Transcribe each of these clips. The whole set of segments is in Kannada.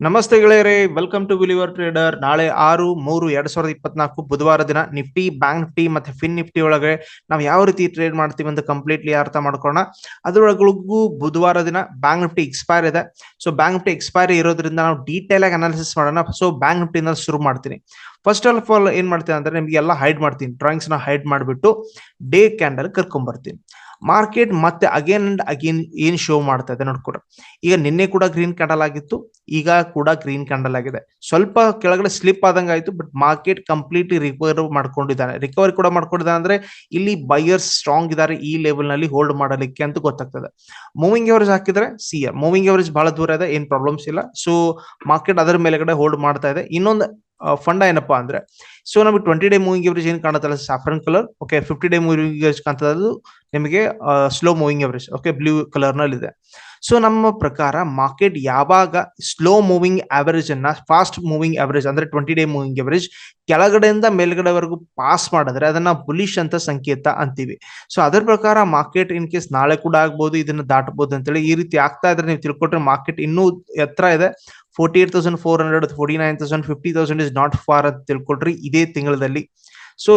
ನಮಸ್ತೆ ಗೆಳೆಯರೇ ವೆಲ್ಕಮ್ ಟು ಬಿಲಿವರ್ ಟ್ರೇಡರ್ ನಾಳೆ ಆರು, ಮೂರು, ಎರಡ್ ಸಾವಿರದ ಇಪ್ಪತ್ನಾಲ್ಕು ಬುಧವಾರ ದಿನ ನಿಫ್ಟಿ ಬ್ಯಾಂಕ್ ನಿಫ್ಟಿ ಮತ್ತೆ ಫಿನ್ ನಿಫ್ಟಿ ಒಳಗೆ ನಾವು ಯಾವ ರೀತಿ ಟ್ರೇಡ್ ಮಾಡ್ತೀವಿ ಅಂತ ಕಂಪ್ಲೀಟ್ಲಿ ಅರ್ಥ ಮಾಡ್ಕೋಣ ಅದರೊಳಗೂ ಬುಧವಾರ ದಿನ ಬ್ಯಾಂಕ್ ನಿಫ್ಟಿ ಎಕ್ಸ್ಪೈರ್ ಇದೆ. ಸೊ ಬ್ಯಾಂಕ್ ನಿಫ್ಟಿ ಎಕ್ಸ್ಪೈರಿ ಇರೋದ್ರಿಂದ ನಾವು ಡೀಟೇಲ್ ಆಗಿ ಅನಾಲಿಸಿಸ್ ಮಾಡೋಣ. ಸೊ ಬ್ಯಾಂಕ್ ನಿಫ್ಟಿನ ಶುರು ಮಾಡ್ತೀನಿ. ಫಸ್ಟ್ ಆಫ್ ಆಲ್ ಏನ್ ಮಾಡ್ತೀನಿ ಅಂದ್ರೆ ನಿಮ್ಗೆ ಎಲ್ಲ ಹೈಡ್ ಮಾಡ್ತೀನಿ. ಡ್ರಾಯಿಂಗ್ಸ್ನ ಹೈಡ್ ಮಾಡಿಬಿಟ್ಟು ಡೇ ಕ್ಯಾಂಡಲ್ ಕರ್ಕೊಂಡ್ ಬರ್ತೀನಿ ಮಾರ್ಕೆಟ್ ಮತ್ತೆ ಅಗೇನ್ ಅಂಡ್ ಅಗೇನ್ ಏನ್ ಶೋ ಮಾಡ್ತಾ ಇದೆ ನೋಡ್ಕೊಡ್ರಿ ಈಗ ನಿನ್ನೆ ಕೂಡ ಗ್ರೀನ್ ಕ್ಯಾಂಡಲ್ ಆಗಿತ್ತು, ಈಗ ಕೂಡ ಗ್ರೀನ್ ಕ್ಯಾಂಡಲ್ ಆಗಿದೆ. ಸ್ವಲ್ಪ ಕೆಳಗಡೆ ಸ್ಲಿಪ್ ಆದಂಗ ಆಯ್ತು ಬಟ್ ಮಾರ್ಕೆಟ್ ಕಂಪ್ಲೀಟ್ಲಿ ರಿಕವರ್ ಮಾಡ್ಕೊಂಡಿದ್ದಾನೆ. ರಿಕವರಿ ಕೂಡ ಮಾಡ್ಕೊಂಡಿದ್ದಾನೆ ಅಂದ್ರೆ ಇಲ್ಲಿ ಬೈಯರ್ಸ್ ಸ್ಟ್ರಾಂಗ್ ಇದಾರೆ ಈ ಲೆವೆಲ್ನಲ್ಲಿ ಹೋಲ್ಡ್ ಮಾಡಲಿಕ್ಕೆ ಅಂತ ಗೊತ್ತಾಗ್ತದೆ. ಮೂವಿಂಗ್ ಎವರೇಜ್ ಹಾಕಿದ್ರೆ ಸಿ ಮೂವಿಂಗ್ ಎವರೇಜ್ ಬಹಳ ದೂರ ಇದೆ, ಏನ್ ಪ್ರಾಬ್ಲಮ್ಸ್ ಇಲ್ಲ. ಸೊ ಮಾರ್ಕೆಟ್ ಅದರ ಮೇಲೆಗಡೆ ಹೋಲ್ಡ್ ಮಾಡ್ತಾ ಇದೆ. ಇನ್ನೊಂದು ಫಂಡ ಏನಪ್ಪಾ ಅಂದ್ರೆ ಸೊ ನಮಗೆ ಟ್ವೆಂಟಿ ಡೇ ಮೂವಿಂಗ್ ಎವರೇಜ್ ಏನ್ ಕಾಣುತ್ತಲ್ಲ saffron colour okay fifty day moving average ಕಾಣ್ತದ್ದು ನಿಮಗೆ slow moving average okay blue ಕಲರ್ನಲ್ಲಿ ಇದೆ ಸೊ ನಮ್ಮ ಪ್ರಕಾರ ಮಾರ್ಕೆಟ್ ಯಾವಾಗ ಸ್ಲೋ ಮೂವಿಂಗ್ ಆವರೇಜ್ ಅನ್ನ ಫಾಸ್ಟ್ ಮೂವಿಂಗ್ ಆವರೇಜ್ ಅಂದ್ರೆ ಟ್ವೆಂಟಿ ಡೇ ಮೂವಿಂಗ್ ಎವರೇಜ್ ಕೆಳಗಡೆಯಿಂದ ಮೇಲ್ಗಡೆವರೆಗೂ ಪಾಸ್ ಮಾಡಿದ್ರೆ ಅದನ್ನ ಬುಲಿಶ್ ಅಂತ ಸಂಕೇತ ಅಂತೀವಿ. ಸೊ ಅದರ ಪ್ರಕಾರ ಮಾರ್ಕೆಟ್ ಇನ್ ಕೇಸ್ ನಾಳೆ ಕೂಡ ಆಗ್ಬೋದು, ಇದನ್ನ ದಾಟಬಹುದು ಅಂತೇಳಿ ಈ ರೀತಿ ಆಗ್ತಾ ಇದ್ರೆ ನೀವು ತಿಳ್ಕೊಟ್ರೆ ಮಾರ್ಕೆಟ್ ಇನ್ನೂ ಎತ್ತರ ಇದೆ. Forty eight thousand four hundred forty nine thousand fifty thousand not far ಅಂತ ತಿಳ್ಕೊಳ್ರಿ, ಇದೇ ತಿಂಗಳಲ್ಲಿ ಸೊ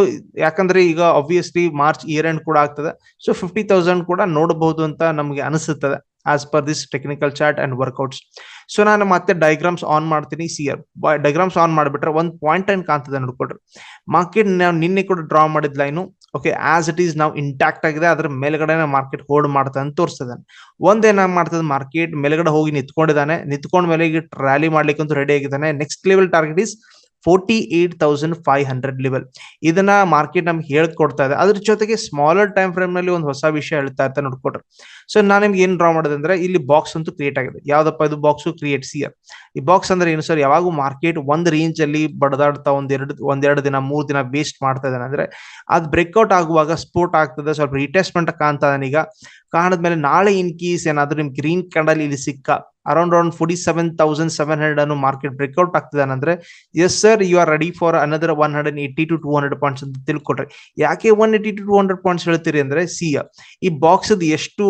ಯಾಕಂದ್ರೆ ಈಗ ಆಬ್ವಿಯಸ್ಲಿ ಮಾರ್ಚ್ ಇಯರ್ ಎಂಡ್ ಕೂಡ ಆಗ್ತದೆ. ಸೊ ಫಿಫ್ಟಿ ತೌಸಂಡ್ ಕೂಡ ನೋಡಬಹುದು ಅಂತ ನಮಗೆ ಅನಿಸುತ್ತದೆ as per this technical chart and workouts so ನಾನು ಮತ್ತೆ ಡೈಗ್ರಾಮ್ಸ್ ಆನ್ ಮಾಡ್ತೀನಿ ಸಿಯರ್ ಡೈಗ್ರಾಮ್ಸ್ ಆನ್ ಮಾಡಿಬಿಟ್ರೆ ಒಂದು ಪಾಯಿಂಟ್ ಏನ್ ಕಾಣ್ತದೆ ನೋಡ್ಕೊಡ್ರಿ ಮಾರ್ಕೆಟ್ ನಾವು ನಿನ್ನೆ ಕೂಡ ಡ್ರಾ ಮಾಡಿದ್ line okay as it is ನಾವು ಇಂಟ್ಯಾಕ್ಟ್ ಆಗಿದೆ, ಅದ್ರ ಮೇಲ್ಗಡೆ ಮಾರ್ಕೆಟ್ ಹೋಲ್ಡ್ ಮಾಡ್ತಾ ಅಂತ ತೋರಿಸ್ತದೆ ಒಂದೇನ ಮಾಡ್ತದೆ ಮಾರ್ಕೆಟ್ ಮೇಲ್ಗಡೆ ಹೋಗಿ ನಿಂತ್ಕೊಂಡಿದ್ದಾನೆ. ನಿಂತ್ಕೊಂಡ ಮೇಲೆ ಈಗ ರ್ಯಾಲಿ ಮಾಡ್ಲಿಕ್ಕೆ ಅಂತೂ ರೆಡಿ ಆಗಿದ್ದಾನೆ. Next level target is forty eight thousand five hundred level ಇದನ್ನ ಮಾರ್ಕೆಟ್ ನಮ್ಗೆ ಹೇಳ್ಕೊಡ್ತಾ ಇದೆ. ಅದ್ರ ಜೊತೆಗೆ ಸ್ಮಾಲರ್ ಟೈಮ್ ಫ್ರೇಮ್ನಲ್ಲಿ ಒಂದು ಹೊಸ ವಿಷಯ ಹೇಳ್ತಾ ಇರ್ತಾ ನೋಡ್ಕೊಟ್ರೆ. ಸೊ ನಾನು ನಿಮ್ಗೆ ಏನ್ ಡ್ರಾ ಮಾಡೋದು ಅಂದ್ರೆ ಇಲ್ಲಿ ಬಾಕ್ಸ್ ಅಂತೂ ಕ್ರಿಯೇಟ್ ಆಗಿದೆ. ಯಾವ್ದಪ್ಪ ಇದು ಬಾಕ್ಸ್ ಕ್ರಿಯೇಟ್ ಸಿಯರ್ ಈ ಬಾಕ್ಸ್ ಅಂದ್ರೆ ಏನು ಸರ್ ಯಾವಾಗೂ ಮಾರ್ಕೆಟ್ ಒಂದ್ ರೇಂಜ್ ಅಲ್ಲಿ ಬಡದಾಡ್ತಾ ಒಂದೆರಡು ಒಂದೆರಡು ದಿನ, ಮೂರ್ ದಿನ ವೇಸ್ಟ್ ಮಾಡ್ತಾ ಇದ್ದಾನೆ. ಅಂದ್ರೆ ಅದ್ ಬ್ರೇಕ್ಔಟ್ ಆಗುವಾಗ ಸ್ಪೋರ್ಟ್ ಆಗ್ತದೆ, ಸ್ವಲ್ಪ ರಿಟೆಸ್ಟ್ಮೆಂಟ್ ಕಾಣ್ತಾ ಈಗ. ಕಾಣದ್ಮೇಲೆ ನಾಳೆ ಇನ್ ಕೇಸ್ ಏನಾದ್ರೂ ನಿಮ್ ಗ್ರೀನ್ ಕ್ಯಾಂಡಲ್ ಇಲ್ಲಿ ಸಿಕ್ಕ? Around around forty seven thousand seven hundred ಅನ್ನು ಮಾರ್ಕೆಟ್ ಬ್ರೇಕ್ಔಟ್ ಆಗ್ತಿದ್ದಾನೆ ಅಂದ್ರೆ yes sir you are ready for another one hundred eighty to two hundred points ಅಂತ ತಿಳ್ಕೊಟ್ರೆ ಯಾಕೆ one eighty to two hundred points ಹೇಳ್ತೀರಿ ಅಂದ್ರೆ ಸಿ ಈ ಬಾಕ್ಸ್ ಎಷ್ಟು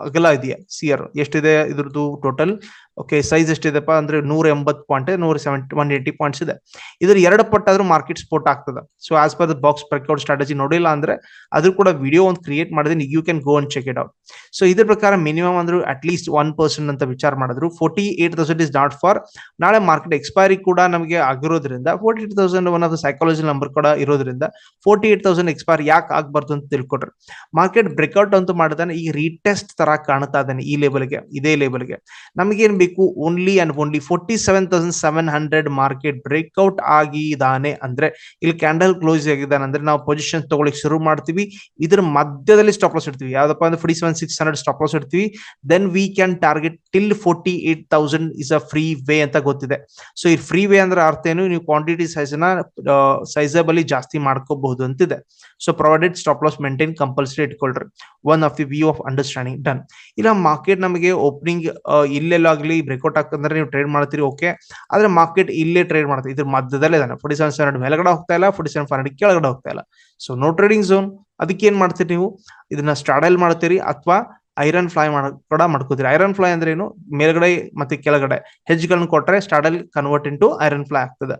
ಅಗಲ ಇದೆಯಾ? ಸಿಯರ್ ಎಷ್ಟಿದೆ ಇದ್ರದ್ದು ಟೋಟಲ್ ಓಕೆ ಸೈಜ್ ಎಷ್ಟಿದೆಪ್ಪ ಅಂದ್ರೆ ನೂರ ಎಂಬತ್ತು ಪಾಯಿಂಟ್ ನೂರ ಸೆವೆಂಟಿ ಒನ್ ಏಯ್ಟಿ ಪಾಯಿಂಟ್ಸ್ ಇದೆ. ಇದ್ರ ಎರಡು ಪಟ್ಟಾದ್ರೂ ಮಾರ್ಕೆಟ್ ಸ್ಪೋರ್ಟ್ ಆಗ್ತದೆ. So as per the box breakout strategy ನೋಡಿಲ್ಲ ಅಂದ್ರೆ ಅದ್ರ ಕೂಡ ವಿಡಿಯೋ ಒಂದು ಕ್ರಿಯೇಟ್ ಮಾಡಿದ್ರೆ you can go and check it out so ಇದ್ರ ಪ್ರಕಾರ ಮಿನಿಮಮ್ ಅಂದ್ರೆ ಅಟ್ ಲೀಸ್ಟ್ ಒನ್ ಪರ್ಸೆಂಟ್ ಅಂತ ವಿಚಾರ ಮಾಡಿದ್ರು. Forty eight thousand is not far ನಾಳೆ ಮಾರ್ಕೆಟ್ ಎಕ್ಸ್ಪೈರಿ ಕೂಡ ನಮಗೆ ಆಗಿರೋದ್ರಿಂದ forty eight thousand one of the psychology number ಕೂಡ ಇರೋದ್ರಿಂದ ಫೋರ್ಟಿ ಏಟ್ ತೌಸಂಡ್ ಎಕ್ಸ್ಪೈರ್ ಯಾಕೆ ಆಗ್ಬಾರ್ದು ಅಂತ ತಿಳ್ಕೊಟ್ರೆ. ಮಾರ್ಕೆಟ್ ಬ್ರೇಕ್ಔಟ್ ಅಂತ ಮಾಡಿದಾನೆ, ಈಗ ರೀಟೆಸ್ಟ್ ತರ ಕಾಣ್ತಾ ಇದ್ದಾನೆ ಈ ಲೆವೆಲ್ಗೆ ಇದೇ ಲೆವೆಲ್ಗೆ ನಮಗೇನ್ ಬೇಕು only and only forty seven thousand seven hundred market breakout ಆಗಿದ್ದಾನೆ ಅಂದ್ರೆ ಇಲ್ಲಿ ಕ್ಯಾಂಡಲ್ ಕ್ಲೋಸ್ ಆಗಿದ್ದಾನೆ ಅಂದ್ರೆ ನಾವು ಪೊಸಿಷನ್ ತಗೊಳ್ಳಿಕ್ ಶುರು ಮಾಡ್ತೀವಿ. ಇದ್ರ ಮಧ್ಯದಲ್ಲಿ ಸ್ಟಾಪ್ ಲಾಸ್ ಇಡ್ತೀವಿ. ಯಾವ್ದಪ್ಪ ಅಂದ್ರೆ forty seven six hundred stop loss ಇಡ್ತೀವಿ. Then we can target till forty eight thousand is a free way ಅಂತ ಗೊತ್ತಿದೆ. ಸೊ ಈ ಫ್ರೀ ವೇ ಅಂದ್ರೆ ಅರ್ಥ ಏನು? ನೀವು ಕ್ವಾಂಟಿಟಿ ಸೈಜ್ನ ಸೈಜಬಲಿ ಜಾಸ್ತಿ ಮಾಡ್ಕೋಬಹುದು ಅಂತಿದೆ. So provided stop loss maintain compulsory ಇಟ್ಕೊಳ್ರಿ. One of the view of understanding done ಇಲ್ಲ ಮಾರ್ಕೆಟ್ ನಮಗೆ ಓಪನಿಂಗ್ ಇಲ್ಲೆಲ್ಲಾಗ್ಲಿ ಬ್ರೇಕ್ಔಟ್ ಹಾಕಂದ್ರೆ ನೀವು ಟ್ರೇಡ್ ಮಾಡ್ತೀರಿ ಓಕೆ ಆದ್ರೆ ಮಾರ್ಕೆಟ್ ಇಲ್ಲೇ ಟ್ರೇಡ್ ಮಾಡ್ತೀವಿ ಇದ್ರ ಮಧ್ಯದಲ್ಲೇ ಇದಾನೆ. ಫೋರ್ಟಿ ಸೆವೆನ್ ಸೆವೆನ್ ಮೇಲ್ಗಡೆ ಹೋಗ್ತಾ ಇಲ್ಲ ಫೋರ್ಟಿ ಸೆವೆನ್ ಫೈವ್ ಕೆಳಗಡೆ ಹೋಗ್ತಾ ಇಲ್ಲ. ಸೊ ನೋ ಟ್ರೇಡಿಂಗ್ ಝೋನ್ ಅದಕ್ಕೆ ಏನ್ ಮಾಡ್ತೀರಿ ನೀವು? ಇದನ್ನ ಸ್ಟಾಡಲ್ ಮಾಡ್ತೀರಿ, ಅಥವಾ ಐರನ್ ಫ್ಲೈ ಮಾಡ, ಕೂಡ ಮಾಡ್ಕೋತೀರಿ. ಐರನ್ ಫ್ಲೈ ಅಂದ್ರೆ ಏನು? ಮೇಲ್ಗಡೆ ಮತ್ತೆ ಕೆಳಗಡೆ. ಹೆಜ್ಗಳನ್ನ ಕೊಟ್ಟರೆ straddle convert into iron fly ಆಗ್ತದೆ.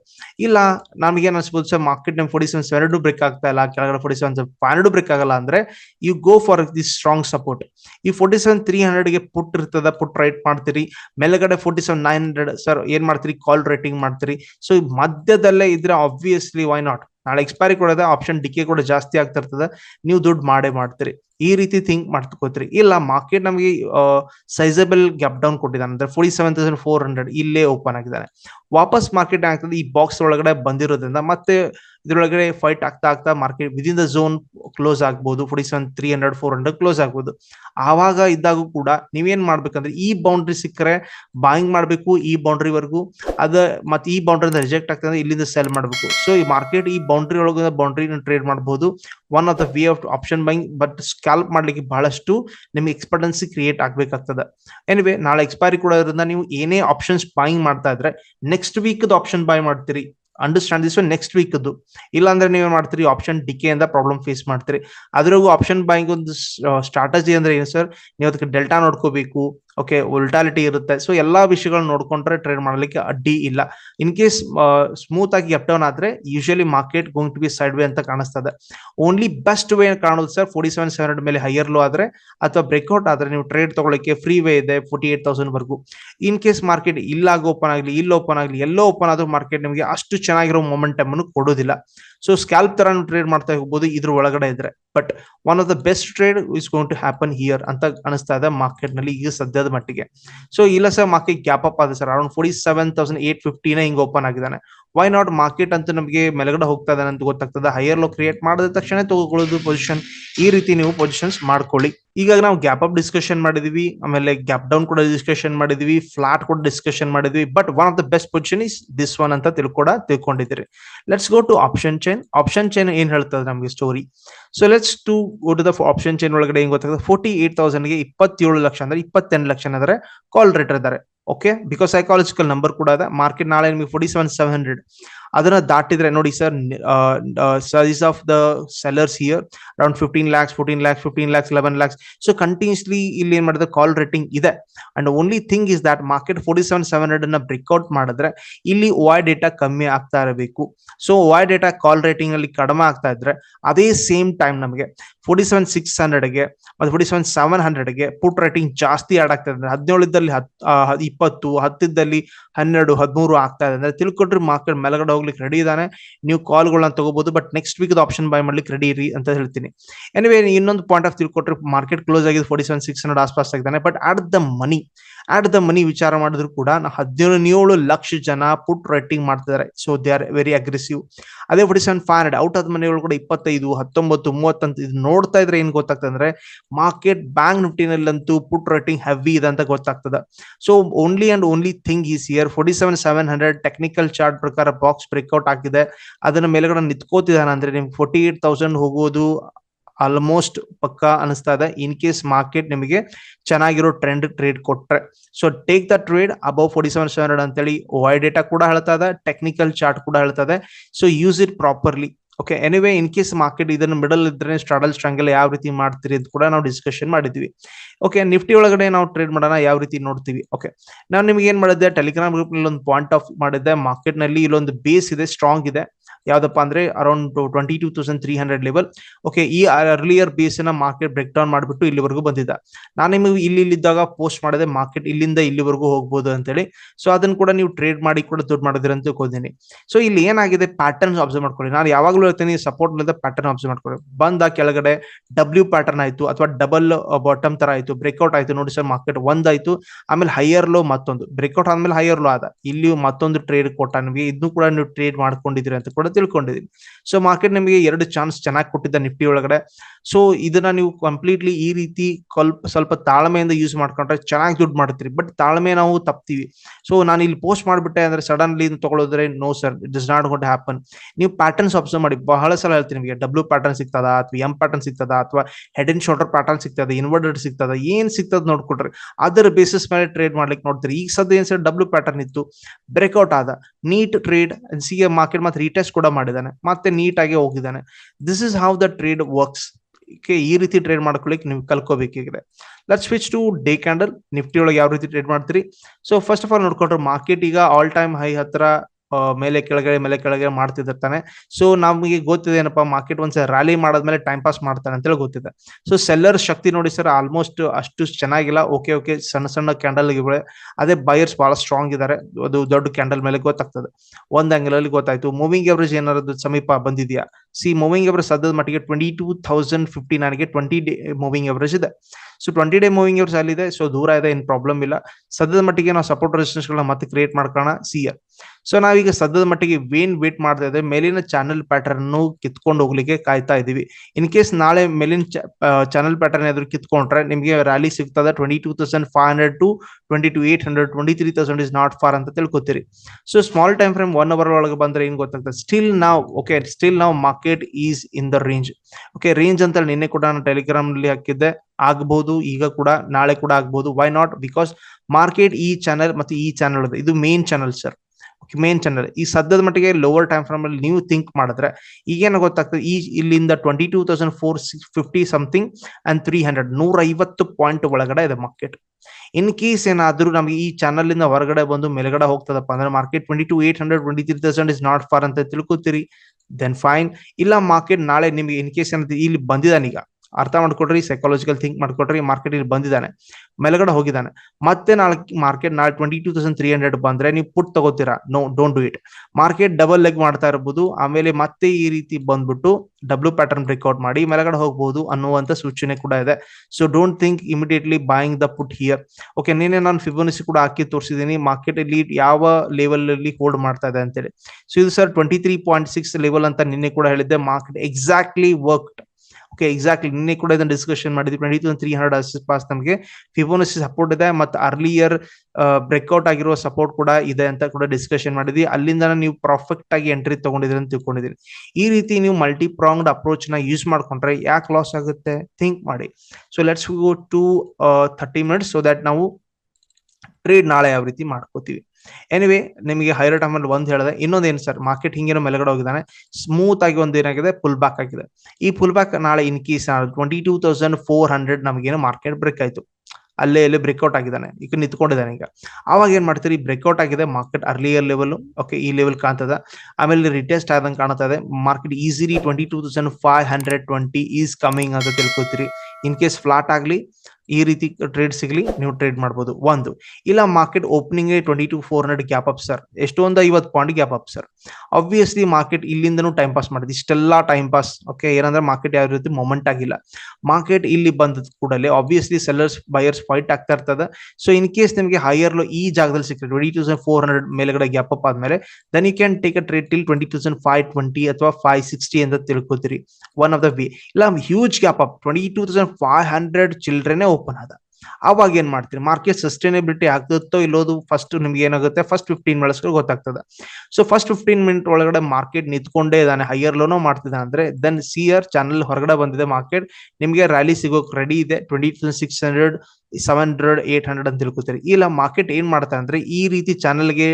ಇಲ್ಲ ನಮ್ಗೆ ಅನ್ಸ್ಬೋದು ಸರ್ ಮಾರ್ಕೆಟ್ ನಮ್ ಫೋರ್ಟಿ ಸೆವೆನ್ ಎರಡು ಬ್ರೇಕ್ ಆಗ್ತಾ ಇಲ್ಲ, ಕೆಳಗಡೆ ಫೋರ್ಟಿ ಸೆವೆನ್ ಹನ್ನೆರಡು ಬ್ರೇಕ್ ಆಗಲ್ಲ ಅಂದ್ರೆ you go for this strong support ಈ ಫೋರ್ಟಿ ಸೆವೆನ್ ತ್ರೀ ಹಂಡ್ರೆಡ್ಗೆ ಪುಟ್ ಇರ್ತದ ಪುಟ್ ರೈಟ್ ಮಾಡ್ತೀರಿ. ಮೇಲ್ಗಡೆ forty seven nine hundred sir ಏನ್ ಮಾಡ್ತೀರಿ? ಕಾಲ್ ರೇಟಿಂಗ್ ಮಾಡ್ತೀರಿ. ಸೊ ಮಧ್ಯದಲ್ಲೇ ಇದ್ರೆ ಆಬ್ವಿಯಸ್ಲಿ ವೈ ನಾಟ್ ನಾಳೆ ಎಕ್ಸ್ಪೈರಿ ಕೂಡ ಆಪ್ಷನ್ ಡಿಕೆ ಕೂಡ ಜಾಸ್ತಿ ಆಗ್ತಿರ್ತದೆ ನೀವು ದುಡ್ಡು ಮಾಡೇ ಮಾಡ್ತೀರಿ. ಈ ರೀತಿ ಥಿಂಕ್ ಮಾಡ್ಕೋತೀರಿ. ಇಲ್ಲ ಮಾರ್ಕೆಟ್ ನಮಗೆ ಸೈಜಬಲ್ ಗ್ಯಾಪ್ ಡೌನ್ ಕೊಟ್ಟಿದ್ದಾನೆ. ಅಂದ್ರೆ forty seven thousand four hundred ಇಲ್ಲೇ ಓಪನ್ ಆಗಿದ್ದಾನೆ. ವಾಪಸ್ ಮಾರ್ಕೆಟ್ ಆಗ್ತದೆ, ಈ ಬಾಕ್ಸ್ ಒಳಗಡೆ ಬಂದಿರೋದ್ರಿಂದ ಮತ್ತೆ ಇದ್ರೊಳಗಡೆ ಫೈಟ್ ಆಗ್ತಾ ಆಗ್ತಾ market within the zone close ಆಗ್ಬೋದು forty seven three hundred four hundred close ಆಗ್ಬೋದು. ಆವಾಗ ಇದ್ದಾಗೂ ಕೂಡ ನೀವೇನ್ ಮಾಡ್ಬೇಕಂದ್ರೆ, ಈ ಬೌಂಡ್ರಿ ಸಿಕ್ಕರೆ ಬಾಯಿಂಗ್ ಮಾಡಬೇಕು ಈ ಬೌಂಡ್ರಿ ವರ್ಗು. ಅದ ಮತ್ತೆ ಈ ಬೌಂಡ್ರಿ ರಿಜೆಕ್ಟ್ ಆಗ್ತದೆ ಇಲ್ಲಿಂದ ಸೆಲ್ ಮಾಡಬೇಕು. ಸೊ ಈ ಮಾರ್ಕೆಟ್ ಈ ಬೌಂಡ್ರಿ ಒಳಗ ಬೌಂಡ್ರಿ ಟ್ರೇಡ್ ಮಾಡಬಹುದು one of the way of option buying but scalp ಮಾಡ್ಲಿಕ್ಕೆ ಬಹಳಷ್ಟು ನಿಮ್ಗೆ ಎಕ್ಸ್ಪರ್ಟೆನ್ಸಿ ಕ್ರಿಯೇಟ್ ಆಗ್ಬೇಕಾಗ್ತದೆ. ಎನಿವೆ ನಾಳೆ ಎಕ್ಸ್ಪೈರಿ ಕೂಡ ಇರೋದ್ರಿಂದ ನೀವು ಏನೇ ಆಪ್ಷನ್ಸ್ ಬಾಯಿಂಗ್ ಮಾಡ್ತಾ ಇದ್ರೆ ನೆಕ್ಸ್ಟ್ ವೀಕ್ ಆಪ್ಷನ್ ಬೈ ಮಾಡ್ತೀರಿ. ಅಂಡರ್ಸ್ಟ್ಯಾಂಡ್ ದಿಸ್ ನೆಕ್ಸ್ಟ್ ವೀಕ್ ಅದು ಇಲ್ಲಾಂದ್ರೆ ನೀವೇನ್ ಮಾಡ್ತೀರಿ? ಆಪ್ಷನ್ ಡಿಕೆ ಇಂದ ಪ್ರಾಬ್ಲಮ್ ಫೇಸ್ ಮಾಡ್ತೀರಿ. ಅದ್ರಾಗೂ ಆಪ್ಷನ್ ಬಾಯಿಂಗ್ ಒಂದು ಸ್ಟ್ರಾಟಜಿ ಅಂದ್ರೆ ಏನು ಸರ್ ನೀವು ಅದಕ್ಕೆ ಡೆಲ್ಟಾ ನೋಡ್ಕೋಬೇಕು. ಓಕೆ ವೋಲ್ಟಾಲಿಟಿ ಇರುತ್ತೆ. ಸೊ ಎಲ್ಲಾ ವಿಷಯಗಳನ್ನ ನೋಡ್ಕೊಂಡ್ರೆ ಟ್ರೇಡ್ ಮಾಡಲಿಕ್ಕೆ ಅಡ್ಡಿ ಇಲ್ಲ. ಇನ್ ಕೇಸ್ ಸ್ಮೂತ್ ಆಗಿ ಅಪ್ ಡೌನ್ ಆದ್ರೆ usually market going to be side way ಅಂತ ಕಾಣಿಸ್ತದೆ. ಓನ್ಲಿ ಬೆಸ್ಟ್ ವೇ ಕಾಣೋದು sir forty seven seven hundred ಮೇಲೆ ಹೈಯರ್ ಲೋ ಆದ್ರೆ ಅಥವಾ ಬ್ರೇಕ್ಔಟ್ ಆದ್ರೆ ನೀವು ಟ್ರೇಡ್ ತಗೊಳ್ಳಿಕ್ಕೆ ಫ್ರೀ ವೇ ಇದೆ ಫೋರ್ಟಿ ಏಟ್ ತೌಸಂಡ್ ವರ್ಗೂ ಇನ್ ಕೇಸ್ ಮಾರ್ಕೆಟ್ ಇಲ್ಲಾಗ ಓಪನ್ ಆಗಲಿ, ಇಲ್ಲ ಓಪನ್ ಆಗಲಿ, ಎಲ್ಲೋ ಓಪನ್ ಆದ್ರೂ ಮಾರ್ಕೆಟ್ ನಿಮಗೆ ಅಷ್ಟು ಚೆನ್ನಾಗಿರೋ ಮೊಮೆಂಟಮ್ ಅನ್ನು ಕೊಡೋದಿಲ್ಲ. ಸೊ ಸ್ಕ್ಯಾಲ್ಪ್ ತರ ಟ್ರೇಡ್ ಮಾಡ್ತಾ ಹೋಗ್ಬೋದು ಇದ್ರ ಒಳಗಡೆ ಇದ್ರೆ. But one of the best trade is going to happen here ಅಂತ ಅನಿಸ್ತಾ ಇದೆ ಮಾರ್ಕೆಟ್ನಲ್ಲಿ ಈಗ ಸದ್ಯದ ಮಟ್ಟಿಗೆ. ಸೊ ಇಲ್ಲ ಸರ್ ಮಾರ್ಕೆಟ್ ಗ್ಯಾಪ್ ಅಪ್ ಆದ sir around forty seven thousand eight ಫಿಫ್ಟಿನ ಹಿಂಗ್ ಓಪನ್ ಆಗಿದ್ದಾನೆ. ವೈ ನಾಟ್ ಮಾರ್ಕೆಟ್ ಅಂತ ನಮಗೆ ಮೇಲ್ಗಡೆ ಹೋಗ್ತಾ ಇದ್ದಾನೆ ಅಂತ ಗೊತ್ತಾಗ್ತದೆ? ಹೈಯರ್ ಲೋ ಕ್ರಿಯೇಟ್ ಮಾಡಿದ ತಕ್ಷಣ ತಗೊಳ್ಳೋದು ಪೊಸಿಷನ್ ಈ ರೀತಿ ನೀವು ಪೊಸಿಷನ್ಸ್ ಮಾಡ್ಕೊಳ್ಳಿ. ಈಗ ನಾವು ಗ್ಯಾಪ್ ಅಪ್ ಡಿಸ್ಕಷನ್ ಮಾಡಿದೀವಿ, ಆಮೇಲೆ ಗ್ಯಾಪ್ ಡೌನ್ ಕೂಡ ಡಿಸ್ಕಷನ್ ಮಾಡಿದೀವಿ ಫ್ಲಾಟ್ ಕೂಡ ಡಿಸ್ಕಷನ್ ಮಾಡಿದ್ವಿ but one of the best position is this one ಅಂತ ತಿಳ್ಕೊಡ ತಿಳ್ಕೊಂಡಿದ್ದೀರಿ. Let's go to option chain option chain ಏನ್ ಹೇಳ್ತದೆ ನಮಗೆ story so let's to go to the option chain ಒಳಗಡೆ ಏನ್ ಗೊತ್ತಾಗ್ತದೆ? ಫೋರ್ಟಿ ಏಟ್ ತೌಸಂಡ್ಗೆ ಇಪ್ಪತ್ತೇಳು ಲಕ್ಷ ಅಂದ್ರೆ ಇಪ್ಪತ್ತೆಂಟು ಲಕ್ಷ ಅಂದ್ರೆ ಕಾಲ್ ರೇಟರ್ ಇದ್ದಾರೆ. ಓಕೆ ಬಿಕಾಸ್ ಸೈಕಾಲಜಿಕಲ್ ನಂಬರ್ ಕೂಡ ಇದೆ ಮಾರ್ಕೆಟ್ ನಾಳೆ ನಿಮಗೆ ಫೋರ್ಟಿ ಸೆವೆನ್ ಸೆವೆನ್ ಹಂಡ್ರೆಡ್ ಅದನ್ನ ದಾಟಿದ್ರೆ ನೋಡಿ sir size of the sellers here around fifteen lakhs fourteen lakhs fifteen lakhs eleven lakhs so continuously ಇಲ್ಲಿ ಏನ್ ಮಾಡಿದ್ರೆ ಕಾಲ್ ರೇಟಿಂಗ್ ಇದೆ. And only thing is that market forty seven seven hundred ಅನ್ನ ಬ್ರೇಕ್ಔಟ್ ಮಾಡಿದ್ರೆ ಇಲ್ಲಿ ವಾಯ್ ಡೇಟಾ ಕಮ್ಮಿ ಆಗ್ತಾ ಇರಬೇಕು. So OI data call writing ಅಲ್ಲಿ ಕಡಿಮೆ ಆಗ್ತಾ ಇದ್ರೆ ಅದೇ ಸೇಮ್ ಟೈಮ್ ನಮಗೆ ಫೋರ್ಟಿ ಸೆವೆನ್ ಸಿಕ್ಸ್ ಹಂಡ್ರೆಡ್ಗೆ ಮತ್ತು ಫೋರ್ಟಿ ಸೆವೆನ್ ಸೆವೆನ್ ಹಂಡ್ರೆಡ್ಗೆ ಪುಟ್ ರೇಟಿಂಗ್ ಜಾಸ್ತಿ ಆಡ್ ಆಗ್ತಾ ಇದೆ ಹದಿನೇಳದಲ್ಲಿ ಹತ್ ಇಪ್ಪತ್ತು, ಹತ್ತಿದ್ದಲ್ಲಿ ಹನ್ನೆರಡು, ಹದಿಮೂರು ಆಗ್ತಾ ಇದೆ. ಅಂದ್ರೆ ತಿಳ್ಕೊಟ್ರೆ ಮಾರ್ಕೆಟ್ ಮೇಲ್ಗಡೆ ಹೋಗ್ಲಿಕ್ಕೆ ರೆಡಿ ಇದ್ದಾನೆ. ನೀವು ಕಾಲ್ಗಳನ್ನ ತಗೋಬಹುದು but next week option buy ಮಾಡ್ಲಿಕ್ಕೆ ರೆಡಿ ಇರಿ ಅಂತ ಹೇಳ್ತೀನಿ. ಎನಿವೇ ಇನ್ನೊಂದು ಪಾಯಿಂಟ್ ಆಫ್ ತಿಳ್ಕೊಟ್ರೆ ಮಾರ್ಕೆಟ್ ಕ್ಲೋಸ್ ಆಗಿದೆ ಫೋರ್ಟಿ ಸೆವೆನ್ ಸಿಕ್ಸ್ ಹಂಡ್ರೆಡ್ ಆಸ್ಪಾಸ್ ಆಗಿದ್ದಾನೆ. But at the money at the money ವಿಚಾರ ಮಾಡಿದ್ರು ಕೂಡ ಹದಿನೇಳು, ಲಕ್ಷ ಜನ ಪುಟ್ ರೈಟಿಂಗ್ ಮಾಡ್ತಿದ್ದಾರೆ. So they are very aggressive ಅದೇ forty seven five hundred out ಆದ ಮನೆಗಳು ಕೂಡ ಇಪ್ಪತ್ತೈದು, ಹತ್ತೊಂಬತ್ತು, ಮೂವತ್ತಂತ ಇದು ನೋಡ್ತಾ ಇದ್ರೆ ಏನ್ ಗೊತ್ತಾಗ್ತದಂದ್ರೆ ಮಾರ್ಕೆಟ್ ಬ್ಯಾಂಕ್ ನಿಫ್ಟಿನಲ್ಲಂತೂ ಪುಟ್ ರೈಟಿಂಗ್ ಹೆವಿ ಇದೆ ಅಂತ ಗೊತ್ತಾಗ್ತದೆ. So only and only thing is here forty seven seven hundred technical chart ಪ್ರಕಾರ ಬಾಕ್ಸ್ ಬ್ರೇಕ್ಔಟ್ ಆಗಿದೆ ಅದನ್ನ ಮೇಲ್ಗಡೆ ನಿಂತ್ಕೋತಿದ್ದಾನೆ ಅಂದ್ರೆ ನಿಮ್ಗೆ ಫೋರ್ಟಿ ಏಟ್ ತೌಸಂಡ್ ಹೋಗೋದು ಆಲ್ಮೋಸ್ಟ್ ಪಕ್ಕ ಅನಿಸ್ತಾ ಇದೆ. ಇನ್ ಕೇಸ್ ಮಾರ್ಕೆಟ್ ನಿಮಗೆ ಚೆನ್ನಾಗಿರೋ ಟ್ರೆಂಡ್ ಟ್ರೇಡ್ ಕೊಟ್ರೆ. So take the trade above forty seven seven hundred ಅಂತೇಳಿ ವೈ ಡೇಟಾ ಕೂಡ ಹೇಳ್ತಾ ಇದೆ. ಟೆಕ್ನಿಕಲ್ ಚಾರ್ಟ್ ಕೂಡ ಹೇಳ್ತಾ ಇದೆ. So use it properly okay anyway in case market ಇದನ್ನ ಮಿಡಲ್ ಇದ್ರೆ ಸ್ಟ್ರಾಡಲ್ ಸ್ಟ್ರಾಂಗಲ್ ಯಾವ ರೀತಿ ಮಾಡ್ತೀರಿ ಅಂತ ಕೂಡ ನಾವು ಡಿಸ್ಕಷನ್ ಮಾಡಿದ್ವಿ. ಓಕೆ ನಿಫ್ಟಿ ಒಳಗಡೆ ನಾವು ಟ್ರೇಡ್ ಮಾಡೋಣ, ಯಾವ ರೀತಿ ನೋಡ್ತೀವಿ? ಓಕೆ ನಾನು ನಿಮ್ಗೆ ಏನ್ ಮಾಡಿದ್ದೆ? ಟೆಲಿಗ್ರಾಮ್ ಗ್ರೂಪ್ನಲ್ಲಿ ಒಂದು ಪಾಯಿಂಟ್ ಆಫ್ ಮಾಡಿದ್ದೆ. ಮಾರ್ಕೆಟ್ನಲ್ಲಿ ಇಲ್ಲೊಂದು ಬೇಸ್ ಇದೆ ಸ್ಟ್ರಾಂಗ್ ಇದೆ. ಯಾವ್ದಪ್ಪ ಅಂದ್ರೆ around twenty two thousand three hundred level okay ಈ ಅರ್ಲಿಯರ್ ಬೇಸ್ನ ಮಾರ್ಕೆಟ್ ಬ್ರೇಕ್ ಡೌನ್ ಮಾಡಿಬಿಟ್ಟು ಇಲ್ಲಿವರೆಗೂ ಬಂದಿದ್ದ ನಾನು ನಿಮಗೆ ಇಲ್ಲಿ ಇಲ್ಲಿದ್ದಾಗ ಪೋಸ್ಟ್ ಮಾಡಿದೆ ಮಾರ್ಕೆಟ್ ಇಲ್ಲಿಂದ ಇಲ್ಲಿವರೆಗೂ ಹೋಗ್ಬೋದು ಅಂತೇಳಿ. ಸೊ ಅದನ್ನ ಕೂಡ ನೀವು ಟ್ರೇಡ್ ಮಾಡಿ ಕೂಡ ದುಡ್ಡು ಮಾಡಿದ್ರೆ ಅಂತ ಕೋದಿನಿ ಸೊ ಇಲ್ಲಿ ಏನಾಗಿದೆ? ಪ್ಯಾಟರ್ನ್ ಅಬ್ಸರ್ವ್ ಮಾಡ್ಕೊಳ್ಳಿ. ನಾನು ಯಾವಾಗಲೂ ಹೇಳ್ತೀನಿ ಸಪೋರ್ಟ್ ಇಲ್ಲದ ಪ್ಯಾಟರ್ನ್ ಅಬ್ಸರ್ವ್ ಮಾಡ್ಕೊಳ್ಳಿ. ಬಂದ ಕೆಳಗಡೆ ಡಬ್ಲ್ಯೂ ಪ್ಯಾಟರ್ನ್ ಆಯ್ತು, ಅಥವಾ ಡಬಲ್ ಬಾಟಮ್ ತರ ಆಯ್ತು ಬ್ರೇಕ್ಔಟ್ ಆಯ್ತು. ನೋಡಿ ಸರ್ ಮಾರ್ಕೆಟ್ ಒಂದಾಯ್ತು, ಆಮೇಲೆ ಹೈಯರ್ ಲೋ ಮತ್ತೊಂದು. ಬ್ರೇಕ್ಔಟ್ ಆದ್ಮೇಲೆ ಹೈಯರ್ ಲೋ ಆದ. ಇಲ್ಲಿ ಮತ್ತೊಂದು ಟ್ರೇಡ್ ಕೊಟ್ಟ ನಿಮಗೆ. ಇದನ್ನು ಕೂಡ ನೀವು ಟ್ರೇಡ್ ಮಾಡ್ಕೊಂಡಿದ್ದೀರಿ ಅಂತ ಕೂಡ ತಿಳ್ಕೊಂಡಿದ್ದೀನಿ ಸೊ ಮಾರ್ಕೆಟ್ ನಿಮಗೆ ಎರಡು ಚಾನ್ಸ್ ಚೆನ್ನಾಗಿ ಕೊಟ್ಟಿದ್ದ ನಿಫ್ಟಿ ಒಳಗಡೆ. ಸೊ ಇದನ್ನ ನೀವು ಕಂಪ್ಲೀಟ್ಲಿ ಈ ರೀತಿ ಸ್ವಲ್ಪ ತಾಳ್ಮೆಯಿಂದ ಯೂಸ್ ಮಾಡ್ಕೊಂಡ್ರೆ ಚೆನ್ನಾಗಿ ದುಡ್ಡು ಮಾಡ್ತೀರಿ. ಬಟ್ ತಾಳ್ಮೆ ನಾವು ತಪ್ತೀವಿ. ಸೊ ನಾನು ಇಲ್ಲಿ ಪೋಸ್ಟ್ ಮಾಡ್ಬಿಟ್ಟೆ ಅಂದ್ರೆ suddenly ತಗೊಳ್ಳೋದ್ರೆ no sir it is not got happen ನೀವು ಪ್ಯಾಟರ್ನ್ಸ್ ಅಬ್ಸರ್ವ್ ಮಾಡಿ. ಬಹಳ ಸಲ ಹೇಳ್ತೀನಿ ನಿಮಗೆ. ಡಬ್ಲ್ಯೂ ಪ್ಯಾಟರ್ನ್ ಸಿಗ್ತದ? ಅಥವಾ ಎಂ ಪ್ಯಾಟರ್ನ್ ಸಿಗ್ತದ? ಅಥವಾ ಹೆಡ್ ಅಂಡ್ ಶೋಲ್ಡರ್ ಪ್ಯಾಟರ್ನ್ ಸಿಗ್ತದೆ? ಇನ್ವರ್ಟೆಡ್ ಸಿಗ್ತದ? ಏನ್ ಸಿಗ್ತದ ನೋಡ್ಕೊಟ್ರಿ ಅದರ ಬೇಸಿಸ್ ಮೇಲೆ ಟ್ರೇಡ್ ಮಾಡ್ಲಿಕ್ಕೆ ನೋಡ್ತೀರಿ. ಈಗ ಸದ್ಯ ಏನ್ ಸರ್ ಡಬ್ಲ್ಯೂ ಪ್ಯಾಟರ್ನ್ ಇತ್ತು? ಬ್ರೇಕ್ಔಟ್ ಆದ. ನೀಟ್ ಟ್ರೇಡ್ ಸಿ ಮಾರ್ಕೆಟ್ ಮತ್ತೆ ರೀಟೆಸ್ಟ್ ಕೂಡ ಮಾಡಿದಾನೆ ಮತ್ತೆ ನೀಟ್ ಆಗಿ ಹೋಗಿದ್ದಾನೆ this is how the trade works ಈ ರೀತಿ ಟ್ರೇಡ್ ಮಾಡ್ಕೊಳ್ಳಿಕ್ಕೆ ನೀವು ಕಲ್ಕೋಬೇಕಾಗಿದೆ let switch to day candle Nifty ಒಳಗೆ ಯಾವ ರೀತಿ ಟ್ರೇಡ್ ಮಾಡ್ತೀರಿ? ಸೊ ಫಸ್ಟ್ ಆಫ್ ಆಲ್ ನೋಡ್ಕೊಂಡ್ರೆ ಮಾರ್ಕೆಟ್ ಈಗ ಆಲ್ ಟೈಮ್ ಹೈ ಹತ್ರ ಮೇಲೆ ಕೆಳಗಡೆ ಮೇಲೆ ಕೆಳಗಡೆ ಮಾಡ್ತಿರ್ತಾನೆ. ಸೊ ನಮಗೆ ಗೊತ್ತಿದೆ ಏನಪ್ಪಾ ಮಾರ್ಕೆಟ್ ಒಂದ್ಸಲ ರ್ಯಾಲಿ ಮಾಡಾದ್ಮೇಲೆ ಟೈಮ್ ಪಾಸ್ ಮಾಡ್ತಾನೆ ಅಂತೇಳಿ ಗೊತ್ತಿದೆ. ಸೊ ಸೆಲ್ಲರ್ ಶಕ್ತಿ ನೋಡಿ ಸರ್ ಆಲ್ಮೋಸ್ಟ್ ಅಷ್ಟು ಚೆನ್ನಾಗಿಲ್ಲ. ಓಕೆ ಓಕೆ ಸಣ್ಣ ಸಣ್ಣ ಕ್ಯಾಂಡಲ್ ಇವೆ ಅದೇ ಬೈಯರ್ಸ್ ಬಹಳ ಸ್ಟ್ರಾಂಗ್ ಇದಾರೆ. ಅದು ದೊಡ್ಡ ಕ್ಯಾಂಡಲ್ ಮೇಲೆ ಗೊತ್ತಾಗ್ತದೆ. ಒಂದ್ ಆಂಗಲ್ ಅಲ್ಲಿ ಗೊತ್ತಾಯ್ತು. ಮೂವಿಂಗ್ ಎವರೇಜ್ ಏನಾದ್ರು ಸಮೀಪ ಬಂದಿದ್ಯಾ? ಸಿ ಮೂವಿಂಗ್ ಎವರೇಜ್ ಸದ್ಯದ ಮಟ್ಟಿಗೆ ಟ್ವೆಂಟಿ ಟೂ ತೌಸಂಡ್ ಫಿಫ್ಟಿ ನನಗೆ ಟ್ವೆಂಟಿ ಡೇ ಮೂವಿಂಗ್ ಎವರೇಜ್ ಇದೆ. So twenty day moving average ಅಲ್ಲಿದೆ. ಸೊ ದೂರ ಇದೆ, ಏನು ಪ್ರಾಬ್ಲಮ್ ಇಲ್ಲ. ಸದ್ಯದ ಮಟ್ಟಿಗೆ ನಾವು ಸಪೋರ್ಟ್ ರೆಸಿಸ್ಟೆನ್ಸ್ ಮತ್ತೆ ಕ್ರಿಯೇಟ್ ಮಾಡ್ಕೋಣ ಸಿ ಸೊ ನಾವೀಗ ಸದ್ಯದ ಮಟ್ಟಿಗೆ ವೇನ್ ವೇಟ್ ಮಾಡ್ತಾ ಇದ್ದೇವೆ. ಮೇಲಿನ ಚಾನಲ್ ಪ್ಯಾಟರ್ನ್ ಕಿತ್ಕೊಂಡು ಹೋಗ್ಲಿಕ್ಕೆ ಕಾಯ್ತಾ ಇದೀವಿ ಇನ್ ಕೇಸ್ ನಾಳೆ ಮೇಲಿನ ಚಾನಲ್ ಪ್ಯಾಟರ್ನ್ ಎದುರು ಕಿತ್ಕೊಂಡ್ರೆ ನಿಮಗೆ ರ್ಯಾಲಿ ಸಿಗ್ತದೆ. Twenty two thousand five hundred to twenty two eight hundred twenty three thousand is not far ಅಂತ ತಿಳ್ಕೊತೀರಿ. So small time frame one hour ಒಳಗೆ ಬಂದ್ರೆ ಏನ್ ಗೊತ್ತಾಗ್ತದೆ? ಸ್ಟಿಲ್ ನಾವು ಓಕೆ ಸ್ಟಿಲ್ ನಾವು market is in the range okay range ಅಂತ ನಿನ್ನೆ ಕೂಡ ನಾನು ಟೆಲಿಗ್ರಾಮ್ನಲ್ಲಿ ಹಾಕಿದ್ದೆ. ಆಗಬಹುದು ಈಗ ಕೂಡ, ನಾಳೆ ಕೂಡ ಆಗ್ಬಹುದು ವೈ ನಾಟ್ ಬಿಕಾಸ್ ಮಾರ್ಕೆಟ್ ಈ ಚಾನಲ್ ಮತ್ತೆ ಈ ಚಾನಲ್ ಇದು main channel sir main channel ಈ ಸದ್ಯದ ಮಟ್ಟಿಗೆ ಲೋವರ್ ಟೈಮ್ ಫ್ರೇಮ್ ಅಲ್ಲಿ ನೀವು ಥಿಂಕ್ ಮಾಡಿದ್ರೆ ಈಗೇನು ಗೊತ್ತಾಗ್ತದೆ? ಈ ಇಲ್ಲಿಂದ twenty two thousand four fifty something and three hundred ನೂರ ಐವತ್ತು ಪಾಯಿಂಟ್ ಒಳಗಡೆ ಇದೆ ಮಾರ್ಕೆಟ್ ಇನ್ ಕೇಸ್ ಏನಾದ್ರೂ ನಮಗೆ ಈ ಚಾನಲ್ ಇಂದ ಹೊರಗಡೆ ಬಂದು ಮೇಲ್ಗಡೆ ಹೋಗ್ತದಪ್ಪ ಅಂದ್ರೆ market twenty two eight hundred twenty three thousand is not far ಅಂತ ತಿಳ್ಕೊತೀರಿ ದೆನ್ ಫೈನ್ ಇಲ್ಲ ಮಾರ್ಕೆಟ್ ನಾಳೆ ನಿಮಗೆ ಇನ್ ಕೇಸ್ ಏನಾದ್ರು ಇಲ್ಲಿ ಬಂದಿದ್ದಾನೀಗ ಅರ್ಥ ಮಾಡ್ಕೊಡ್ರಿ ಸೈಕಾಲಜಿಕಲ್ ಥಿಂಕ್ ಮಾಡ್ಕೊಡ್ರಿ ಮಾರ್ಕೆಟ್ ಇಲ್ಲಿ ಬಂದಿದ್ದಾನೆ, ಮೇಲ್ಗಡೆ ಹೋಗಿದ್ದಾನೆ. ಮತ್ತೆ ನಾಳೆ ಮಾರ್ಕೆಟ್ ನಾಳೆ twenty two thousand three hundred ಬಂದ್ರೆ ನೀವು put ತಗೋತೀರಾ? No don't do it market double leg ಮಾಡ್ತಾ ಇರಬಹುದು ಆಮೇಲೆ ಮತ್ತೆ ಈ ರೀತಿ ಬಂದ್ಬಿಟ್ಟು ಡಬ್ಲ್ಯೂ ಪ್ಯಾಟರ್ನ್ ಬ್ರೇಕ್ಔಟ್ ಮಾಡಿ ಮೇಲ್ಗಡೆ ಹೋಗಬಹುದು ಅನ್ನುವಂತ ಸೂಚನೆ ಕೂಡ ಇದೆ. So don't think immediately buying the put here okay ನಿನ್ನೆ ನಾನು ಫಿಬೋನಿಸಿ ಕೂಡ ಹಾಕಿ ತೋರಿಸಿದ್ದೀನಿ ಮಾರ್ಕೆಟ್ ಅಲ್ಲಿ ಯಾವ ಲೆವೆಲ್ ಅಲ್ಲಿ ಹೋಲ್ಡ್ ಮಾಡ್ತಾ ಇದೆ ಅಂತೇಳಿ. ಸೊ ಇದು sir twenty three point six level ಅಂತ ನಿನ್ನೆ ಕೂಡ ಹೇಳಿದ್ದೆ market exactly worked okay exactly ನಿನ್ನೆ ಕೂಡ ಇದನ್ನ ಡಿಸ್ಕಷನ್ ಮಾಡಿದ್ವಿ. Twenty thousand three hundred pass ನಮಗೆ. ಫಿಬೋನಸಿ ಸಪೋರ್ಟ್ ಇದೆ ಮತ್ತು ಅರ್ಲಿಯರ್ ಬ್ರೇಕ್ಔಟ್ ಆಗಿರುವ ಸಪೋರ್ಟ್ ಕೂಡ ಇದೆ ಅಂತ ಕೂಡ ಡಿಸ್ಕಷನ್ ಮಾಡಿದ್ವಿ. ಅಲ್ಲಿಂದ ನೀವು ಪರ್ಫೆಕ್ಟ್ ಆಗಿ ಎಂಟ್ರಿ ತಗೊಂಡಿದ್ರಿ ಅಂತ ತಿಳ್ಕೊಂಡಿದ್ರಿ ಈ ರೀತಿ ನೀವು ಮಲ್ಟಿ ಪ್ರಾಂಗ್ಡ್ ಅಪ್ರೋಚ್ನ ಯೂಸ್ ಮಾಡ್ಕೊಂಡ್ರೆ ಯಾಕೆ ಲಾಸ್ ಆಗುತ್ತೆ? ಥಿಂಕ್ ಮಾಡಿ. So let's go to thirty minutes so that ನಾವು ಟ್ರೇಡ್ ನಾಳೆ ಯಾವ ರೀತಿ ಮಾಡ್ಕೋತೀವಿ. ಎನಿವೆ ನಿಮಗೆ ಹೈರೇಟ್ ಅಲ್ಲಿ ಒಂದ್ ಹೇಳಿದೆ. ಇನ್ನೊಂದೇನು ಸರ್ ಮಾರ್ಕೆಟ್ ಹಿಂಗೇನೋ ಮೇಲ್ಗಡೆ ಹೋಗಿದ್ದಾನೆ. ಸ್ಮೂತ್ ಆಗಿ ಒಂದು ಏನಾಗಿದೆ? ಪುಲ್ ಬ್ಯಾಕ್ ಆಗಿದೆ. ಈ ಪುಲ್ ಬ್ಯಾಕ್ ನಾಳೆ in case twenty two thousand four hundred ನಮಗೇನು ಮಾರ್ಕೆಟ್ ಬ್ರೇಕ್ ಆಯ್ತು. ಅಲ್ಲೇ ಇಲ್ಲಿ ಬ್ರೇಕ್ಔಟ್ ಆಗಿದ್ದಾನೆ. ಈಗ ನಿಂತ್ಕೊಂಡಿದ್ದಾನೆ ಈಗ. ಅವಾಗ ಏನ್ ಮಾಡ್ತೀರಿ? ಬ್ರೇಕ್ಔಟ್ ಆಗಿದೆ. ಮಾರ್ಕೆಟ್ ಅರ್ಲಿಯರ್ ಲೆವೆಲ್ ಓಕೆ ಈ ಲೆವೆಲ್ ಕಾಣ್ತದೆ. ಆಮೇಲೆ ರಿಟೆಸ್ಟ್ ಆದಂಗೆ ಕಾಣ್ತದೆ market easily twenty two thousand five hundred twenty is coming ಅಂತ ತಿಳ್ಕೊತೀರಿ. ಇನ್ ಕೇಸ್ ಫ್ಲಾಟ್ ಆಗ್ಲಿ ಈ ರೀತಿ ಟ್ರೇಡ್ ಸಿಗ್ಲಿ, ನೀವು ಟ್ರೇಡ್ ಮಾಡ್ಬೋದು. ಒಂದು, ಇಲ್ಲ market opening twenty two four hundred gap up sir ಎಷ್ಟೊಂದು ಐವತ್ತು point gap up sir obviously market ಇಲ್ಲಿಂದನೂ time pass ಮಾಡಿದೆ. ಇಷ್ಟೆಲ್ಲ ಟೈಮ್ ಪಾಸ್ ಓಕೆ ಏನಂದ್ರೆ ಮಾರ್ಕೆಟ್ ಯಾವ ರೀತಿ ಮೊಮೆಂಟ್ ಆಗಿಲ್ಲ. ಮಾರ್ಕೆಟ್ ಇಲ್ಲಿ ಬಂದ ಕೂಡಲೇ ಆಬ್ವಿಯಸ್ಲಿ ಸೆಲ್ಲರ್ಸ್ ಬಯರ್ಸ್ ಫೈಟ್ ಆಗ್ತಾ ಇರ್ತದೆ. ಸೊ ಇನ್ ಕೇಸ್ ನಿಮಗೆ ಹೈಯರ್ ಲೋ ಈ ಜಾಗದಲ್ಲಿ ಸಿಕ್ಕಿದೆ ಟ್ವೆಂಟಿ ತೌಸಂಡ್ ಫೋರ್ ಹಂಡ್ರೆಡ್ ಮೇಲೆಗಡೆ ಗ್ಯಾಪ್ ಅಪ್ ಆದ್ಮೇಲೆ then you can take a trade till twenty thousand five twenty ಅಥವಾ ಫೈವ್ ಸಿಕ್ಸ್ಟಿ ಅಂತ ತಿಳ್ಕೊತೀರಿ. ಒನ್ ಆಫ್ ದ ವೇ ಇಲ್ಲ huge gap up twenty two thousand five hundred ಚಿಲ್ಡ್ರನ್ನೇ open ಆದ. ಅವಾಗ ಏನ್ ಮಾಡ್ತೀರಿ? ಮಾರ್ಕೆಟ್ ಸಸ್ಟೈನಬಿಲಿಟಿ ಆಗ್ತದೋ ಇಲ್ಲೋದು ಫಸ್ಟ್ ನಿಮ್ಗೆ ಏನಾಗುತ್ತೆ? ಫಸ್ಟ್ ಫಿಫ್ಟೀನ್ ಮಿನಿಟ್ಸ್ ಗೊತ್ತಾಗ್ತದೆ. ಸೊ ಫಸ್ಟ್ ಫಿಫ್ಟೀನ್ ಮಿನಿಟ್ ಒಳಗಡೆ ಮಾರ್ಕೆಟ್ ನಿಂತ್ಕೊಂಡೇ ಇದ್ದಾನೆ ಹೈಯರ್ ಲೋನೋ ಮಾಡ್ತಿದ್ದಾನೆ ಅಂದ್ರೆ ದೆನ್ ಸಿಯರ್ ಚಾನಲ್ ಹೊರಗಡೆ ಬಂದಿದೆ ಮಾರ್ಕೆಟ್ ನಿಮ್ಗೆ ರ್ಯಾಲಿ ಸಿಗೋಕ್ ರೆಡಿ ಇದೆ. Twenty six hundred seven hundred eight hundred ಅಂತ ತಿಳ್ಕೊತೀರಿ. ಇಲ್ಲ ಮಾರ್ಕೆಟ್ ಏನ್ ಮಾಡ್ತಾ ಅಂದ್ರೆ ಈ ರೀತಿ ಚಾನಲ್ಗೆ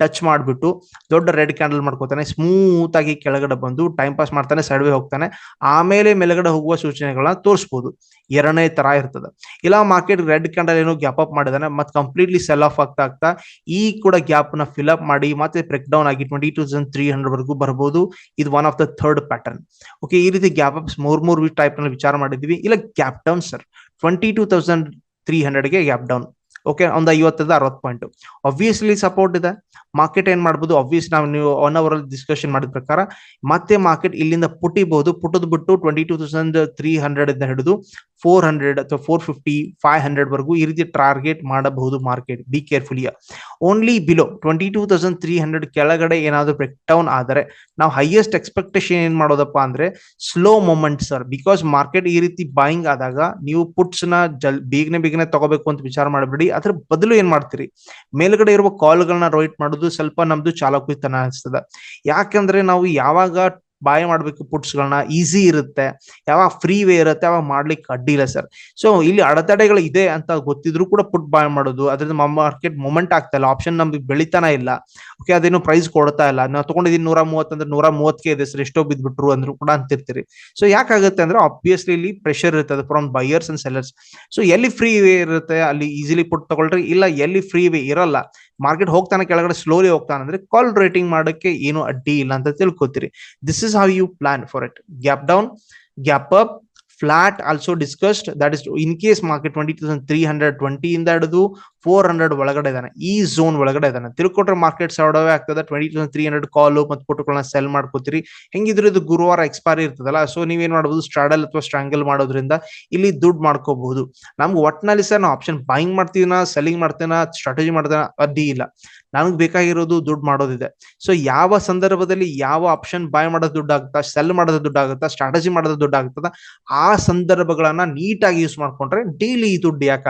ಟಚ್ ಮಾಡಿಬಿಟ್ಟು ದೊಡ್ಡ ರೆಡ್ ಕ್ಯಾಂಡಲ್ ಮಾಡ್ಕೋತಾನೆ ಸ್ಮೂತ್ ಆಗಿ ಕೆಳಗಡೆ ಬಂದು ಟೈಮ್ ಪಾಸ್ ಮಾಡ್ತಾನೆ ಸೈಡ್ವೆ ಹೋಗ್ತಾನೆ, ಆಮೇಲೆ ಮೇಲ್ಗಡೆ ಹೋಗುವ ಸೂಚನೆಗಳನ್ನ ತೋರಿಸಬಹುದು ಎರಡನೇ ತರ ಇರ್ತದೆ. ಇಲ್ಲ ಮಾರ್ಕೆಟ್ ರೆಡ್ ಕ್ಯಾಂಡಲ್ ಏನೋ ಗ್ಯಾಪ್ ಅಪ್ ಮಾಡಿದಾನೆ, ಮತ್ತೆ ಕಂಪ್ಲೀಟ್ಲಿ ಸೆಲ್ ಆಫ್ ಆಗ್ತಾ ಆಗ್ತಾ ಈ ಕೂಡ ಗ್ಯಾಪ್ನ ಫಿಲ್ ಅಪ್ ಮಾಡಿ, ಮತ್ತೆ ಬ್ರೇಕ್ ಡೌನ್ ಆಗಿ ಟ್ವೆಂಟಿ ತೌಸಂಡ್ ತ್ರೀ ಹಂಡ್ರೆಡ್ ವರೆಗೂ ಬರ್ಬೋದು. ಇದು one of the third pattern okay ಈ ರೀತಿ ಗ್ಯಾಪ್ ಅಪ್ಸ್ ಮೂರ್ ಮೂರ್ ಟೈಪ್ನಲ್ಲಿ ವಿಚಾರ ಮಾಡಿದ್ವಿ ಇಲ್ಲ gap down sir twenty two thousand three ಹಂಡ್ರೆಡ್ಗೆ gap down okay ಒಂದು ಐವತ್ತದ ಅರವತ್ತು ಪಾಯಿಂಟ್ ಆಬ್ವಿಯಸ್ಲಿ ಸಪೋರ್ಟ್ ಇದೆ. ಮಾರ್ಕೆಟ್ ಏನ್ ಮಾಡ್ಬೋದು? ಆಬ್ವಿಯಸ್ ನಾವು ನೀವು ಒನ್ ಅವರ್ ಅಲ್ಲಿ ಡಿಸ್ಕಷನ್ ಮಾಡಿದ ಪ್ರಕಾರ, ಮತ್ತೆ ಮಾರ್ಕೆಟ್ ಇಲ್ಲಿಂದ ಪುಟ್ಟಿಬಹುದು ಪುಟ್ಟದ್ ಬಿಟ್ಟು twenty two thousand three hundred ಇಂದ ಹಿಡಿದು ಫೋರ್ ಹಂಡ್ರೆಡ್ ಅಥವಾ ಫೋರ್ ಫಿಫ್ಟಿ ಫೈವ್ ಹಂಡ್ರೆಡ್ ವರೆಗೂ ಈ ರೀತಿ ಟಾರ್ಗೆಟ್ ಮಾಡಬಹುದು market be carefully only below twenty two thousand three hundred ಕೆಳಗಡೆ ಏನಾದರೂ ಬ್ರೇಕ್ ಡೌನ್ ಆದರೆ, ನಾವು ಹೈಯೆಸ್ಟ್ ಎಕ್ಸ್ಪೆಕ್ಟೇಷನ್ ಏನ್ ಮಾಡೋದಪ್ಪ ಅಂದ್ರೆ slow moment sir because market ಈ ರೀತಿ ಬಾಯಿಂಗ್ ಆದಾಗ ನೀವು ಪುಟ್ಸ್ನ ಜಲ್, ಬೇಗನೆ ಬೇಗನೆ ತಗೋಬೇಕು ಅಂತ ವಿಚಾರ ಮಾಡಬೇಡಿ. ಅದ್ರ ಬದಲು ಏನ್ ಮಾಡ್ತೀರಿ? ಮೇಲ್ಗಡೆ ಇರುವ ಕಾಲ್ಗಳನ್ನ ರೈಟ್ ಮಾಡೋದು ಸ್ವಲ್ಪ ನಮ್ದು ಚಾಲಕುತನ ಅನಿಸ್ತದ. ಯಾಕಂದ್ರೆ ನಾವು ಯಾವಾಗ ಬಾಯ್ ಮಾಡ್ಬೇಕು ಪುಟ್ಸ್ ಗಳನ್ನ ಈಸಿ ಇರುತ್ತೆ, ಯಾವಾಗ ಫ್ರೀ ವೇ ಇರುತ್ತೆ ಯಾವಾಗ ಮಾಡ್ಲಿಕ್ಕೆ ಅಡ್ಡಿ ಇಲ್ಲ ಸರ್ ಸೊ ಇಲ್ಲಿ ಅಡೆತಡೆಗಳು ಇದೆ ಅಂತ ಗೊತ್ತಿದ್ರು ಕೂಡ ಪುಟ್ ಬಾಯ್ ಮಾಡೋದು, ಅದರಿಂದ ಮಾರ್ಕೆಟ್ ಮೂಮೆಂಟ್ ಆಗ್ತಾ ಇಲ್ಲ. ಆಪ್ಷನ್ ನಮ್ಗೆ ಬೆಳಿತಾನ ಇಲ್ಲ. ಓಕೆ ಅದೇನು ಪ್ರೈಸ್ ಕೊಡ್ತಾ ಇಲ್ಲ. ನಾವು ತಗೊಂಡಿದ್ದೀನಿ ನೂರ ಮೂವತ್ತಂದ್ರೆ ನೂರ ಮೂವತ್ತಕ್ಕೆ ಇದೆ ಸರ್ ಎಷ್ಟೋ ಬಿದ್ಬಿಟ್ರು ಅಂದ್ರು ಕೂಡ ಅಂತಿರ್ತೀರಿ. ಸೊ ಯಾಕಾಗುತ್ತೆ ಅಂದ್ರೆ ಆಬ್ವಿಯಸ್ಲಿ ಇಲ್ಲಿ ಪ್ರೆಷರ್ ಇರ್ತದೆ from buyers and sellers so ಎಲ್ಲಿ ಫ್ರೀ ವೇ ಇರುತ್ತೆ ಅಲ್ಲಿ ಈಸಿಲಿ ಪುಟ್ ತಗೊಳ್ರಿ, ಇಲ್ಲ ಎಲ್ಲಿ ಫ್ರೀ ವೇ ಇರಲ್ಲ. ಮಾರ್ಕೆಟ್ ಹೋಗ್ತಾನೆ ಕೆಳಗಡೆ ಸ್ಲೋಲಿ ಹೋಗ್ತಾನೆ ಅಂದ್ರೆ ಕಾಲ್ ರೇಟಿಂಗ್ ಮಾಡಕ್ಕೆ ಏನು ಅಡ್ಡಿ ಇಲ್ಲ ಅಂತ ತಿಳ್ಕೊತೀರಿ. This is how you plan for it gap down gap up flat also discussed that is in case market twenty thousand three hundred twenty ಇಂದ ಹಿಡಿದು ಫೋರ್ ಹಂಡ್ರೆಡ್ ಒಳಗಡೆ ಇದಾನೆ ಈ ಝೋನ್ ಒಳಗಡೆ ಇದಾನೆ ತಿಳ್ಕೊಟ್ರೆ ಮಾರ್ಕೆಟ್ ಸೌಡವೇ ಆಗ್ತದೆ. Twenty two three hundred call ಮತ್ತು ಪುಟ್ಟುಗಳನ್ನ ಸೆಲ್ ಮಾಡ್ಕೋತೀರಿ. ಹೆಂಗಿದ್ರು ಇದು ಗುರುವಾರ ಎಕ್ಸ್ಪೈರಿ ಇರ್ತದಲ್ಲ ಸೊ ನೀವೇನ್ ಮಾಡಬಹುದು ಸ್ಟ್ರಾಡಲ್ ಅಥವಾ ಸ್ಟ್ರಾಂಗಲ್ ಮಾಡೋದ್ರಿಂದ ಇಲ್ಲಿ ದುಡ್ಡು ಮಾಡ್ಕೋಬಹುದು. ನಮ್ಗೆ ಒಟ್ನಲ್ಲಿ ಸರ್ ನಾವು ಆಪ್ಷನ್ ಬಾಯಿಂಗ್ ಮಾಡ್ತೀವಿನ ಸೆಲ್ಲಿಂಗ್ ಮಾಡ್ತೇನ ಸ್ಟ್ರಾಟಜಿ ಮಾಡ್ತೇನ, ಅಡ್ಡಿ ಇಲ್ಲ. ನನಗೆ ಬೇಕಾಗಿರೋದು ದುಡ್ಡು ಮಾಡೋದಿದೆ. ಸೊ ಯಾವ ಸಂದರ್ಭದಲ್ಲಿ ಯಾವ ಆಪ್ಷನ್ ಬಾಯ್ ಮಾಡೋದು ದುಡ್ಡು ಆಗುತ್ತಾ ಸೆಲ್ ಮಾಡೋದು ದುಡ್ಡು ಆಗುತ್ತಾ ಸ್ಟ್ರಾಟಜಿ ಮಾಡೋದು ದುಡ್ಡು ಆಗುತ್ತದ ಆ ಸಂದರ್ಭಗಳನ್ನ ನೀಟಾಗಿ ಯೂಸ್ ಮಾಡ್ಕೊಂಡ್ರೆ ಡೈಲಿ ದುಡ್ಡು ಯಾಕೆ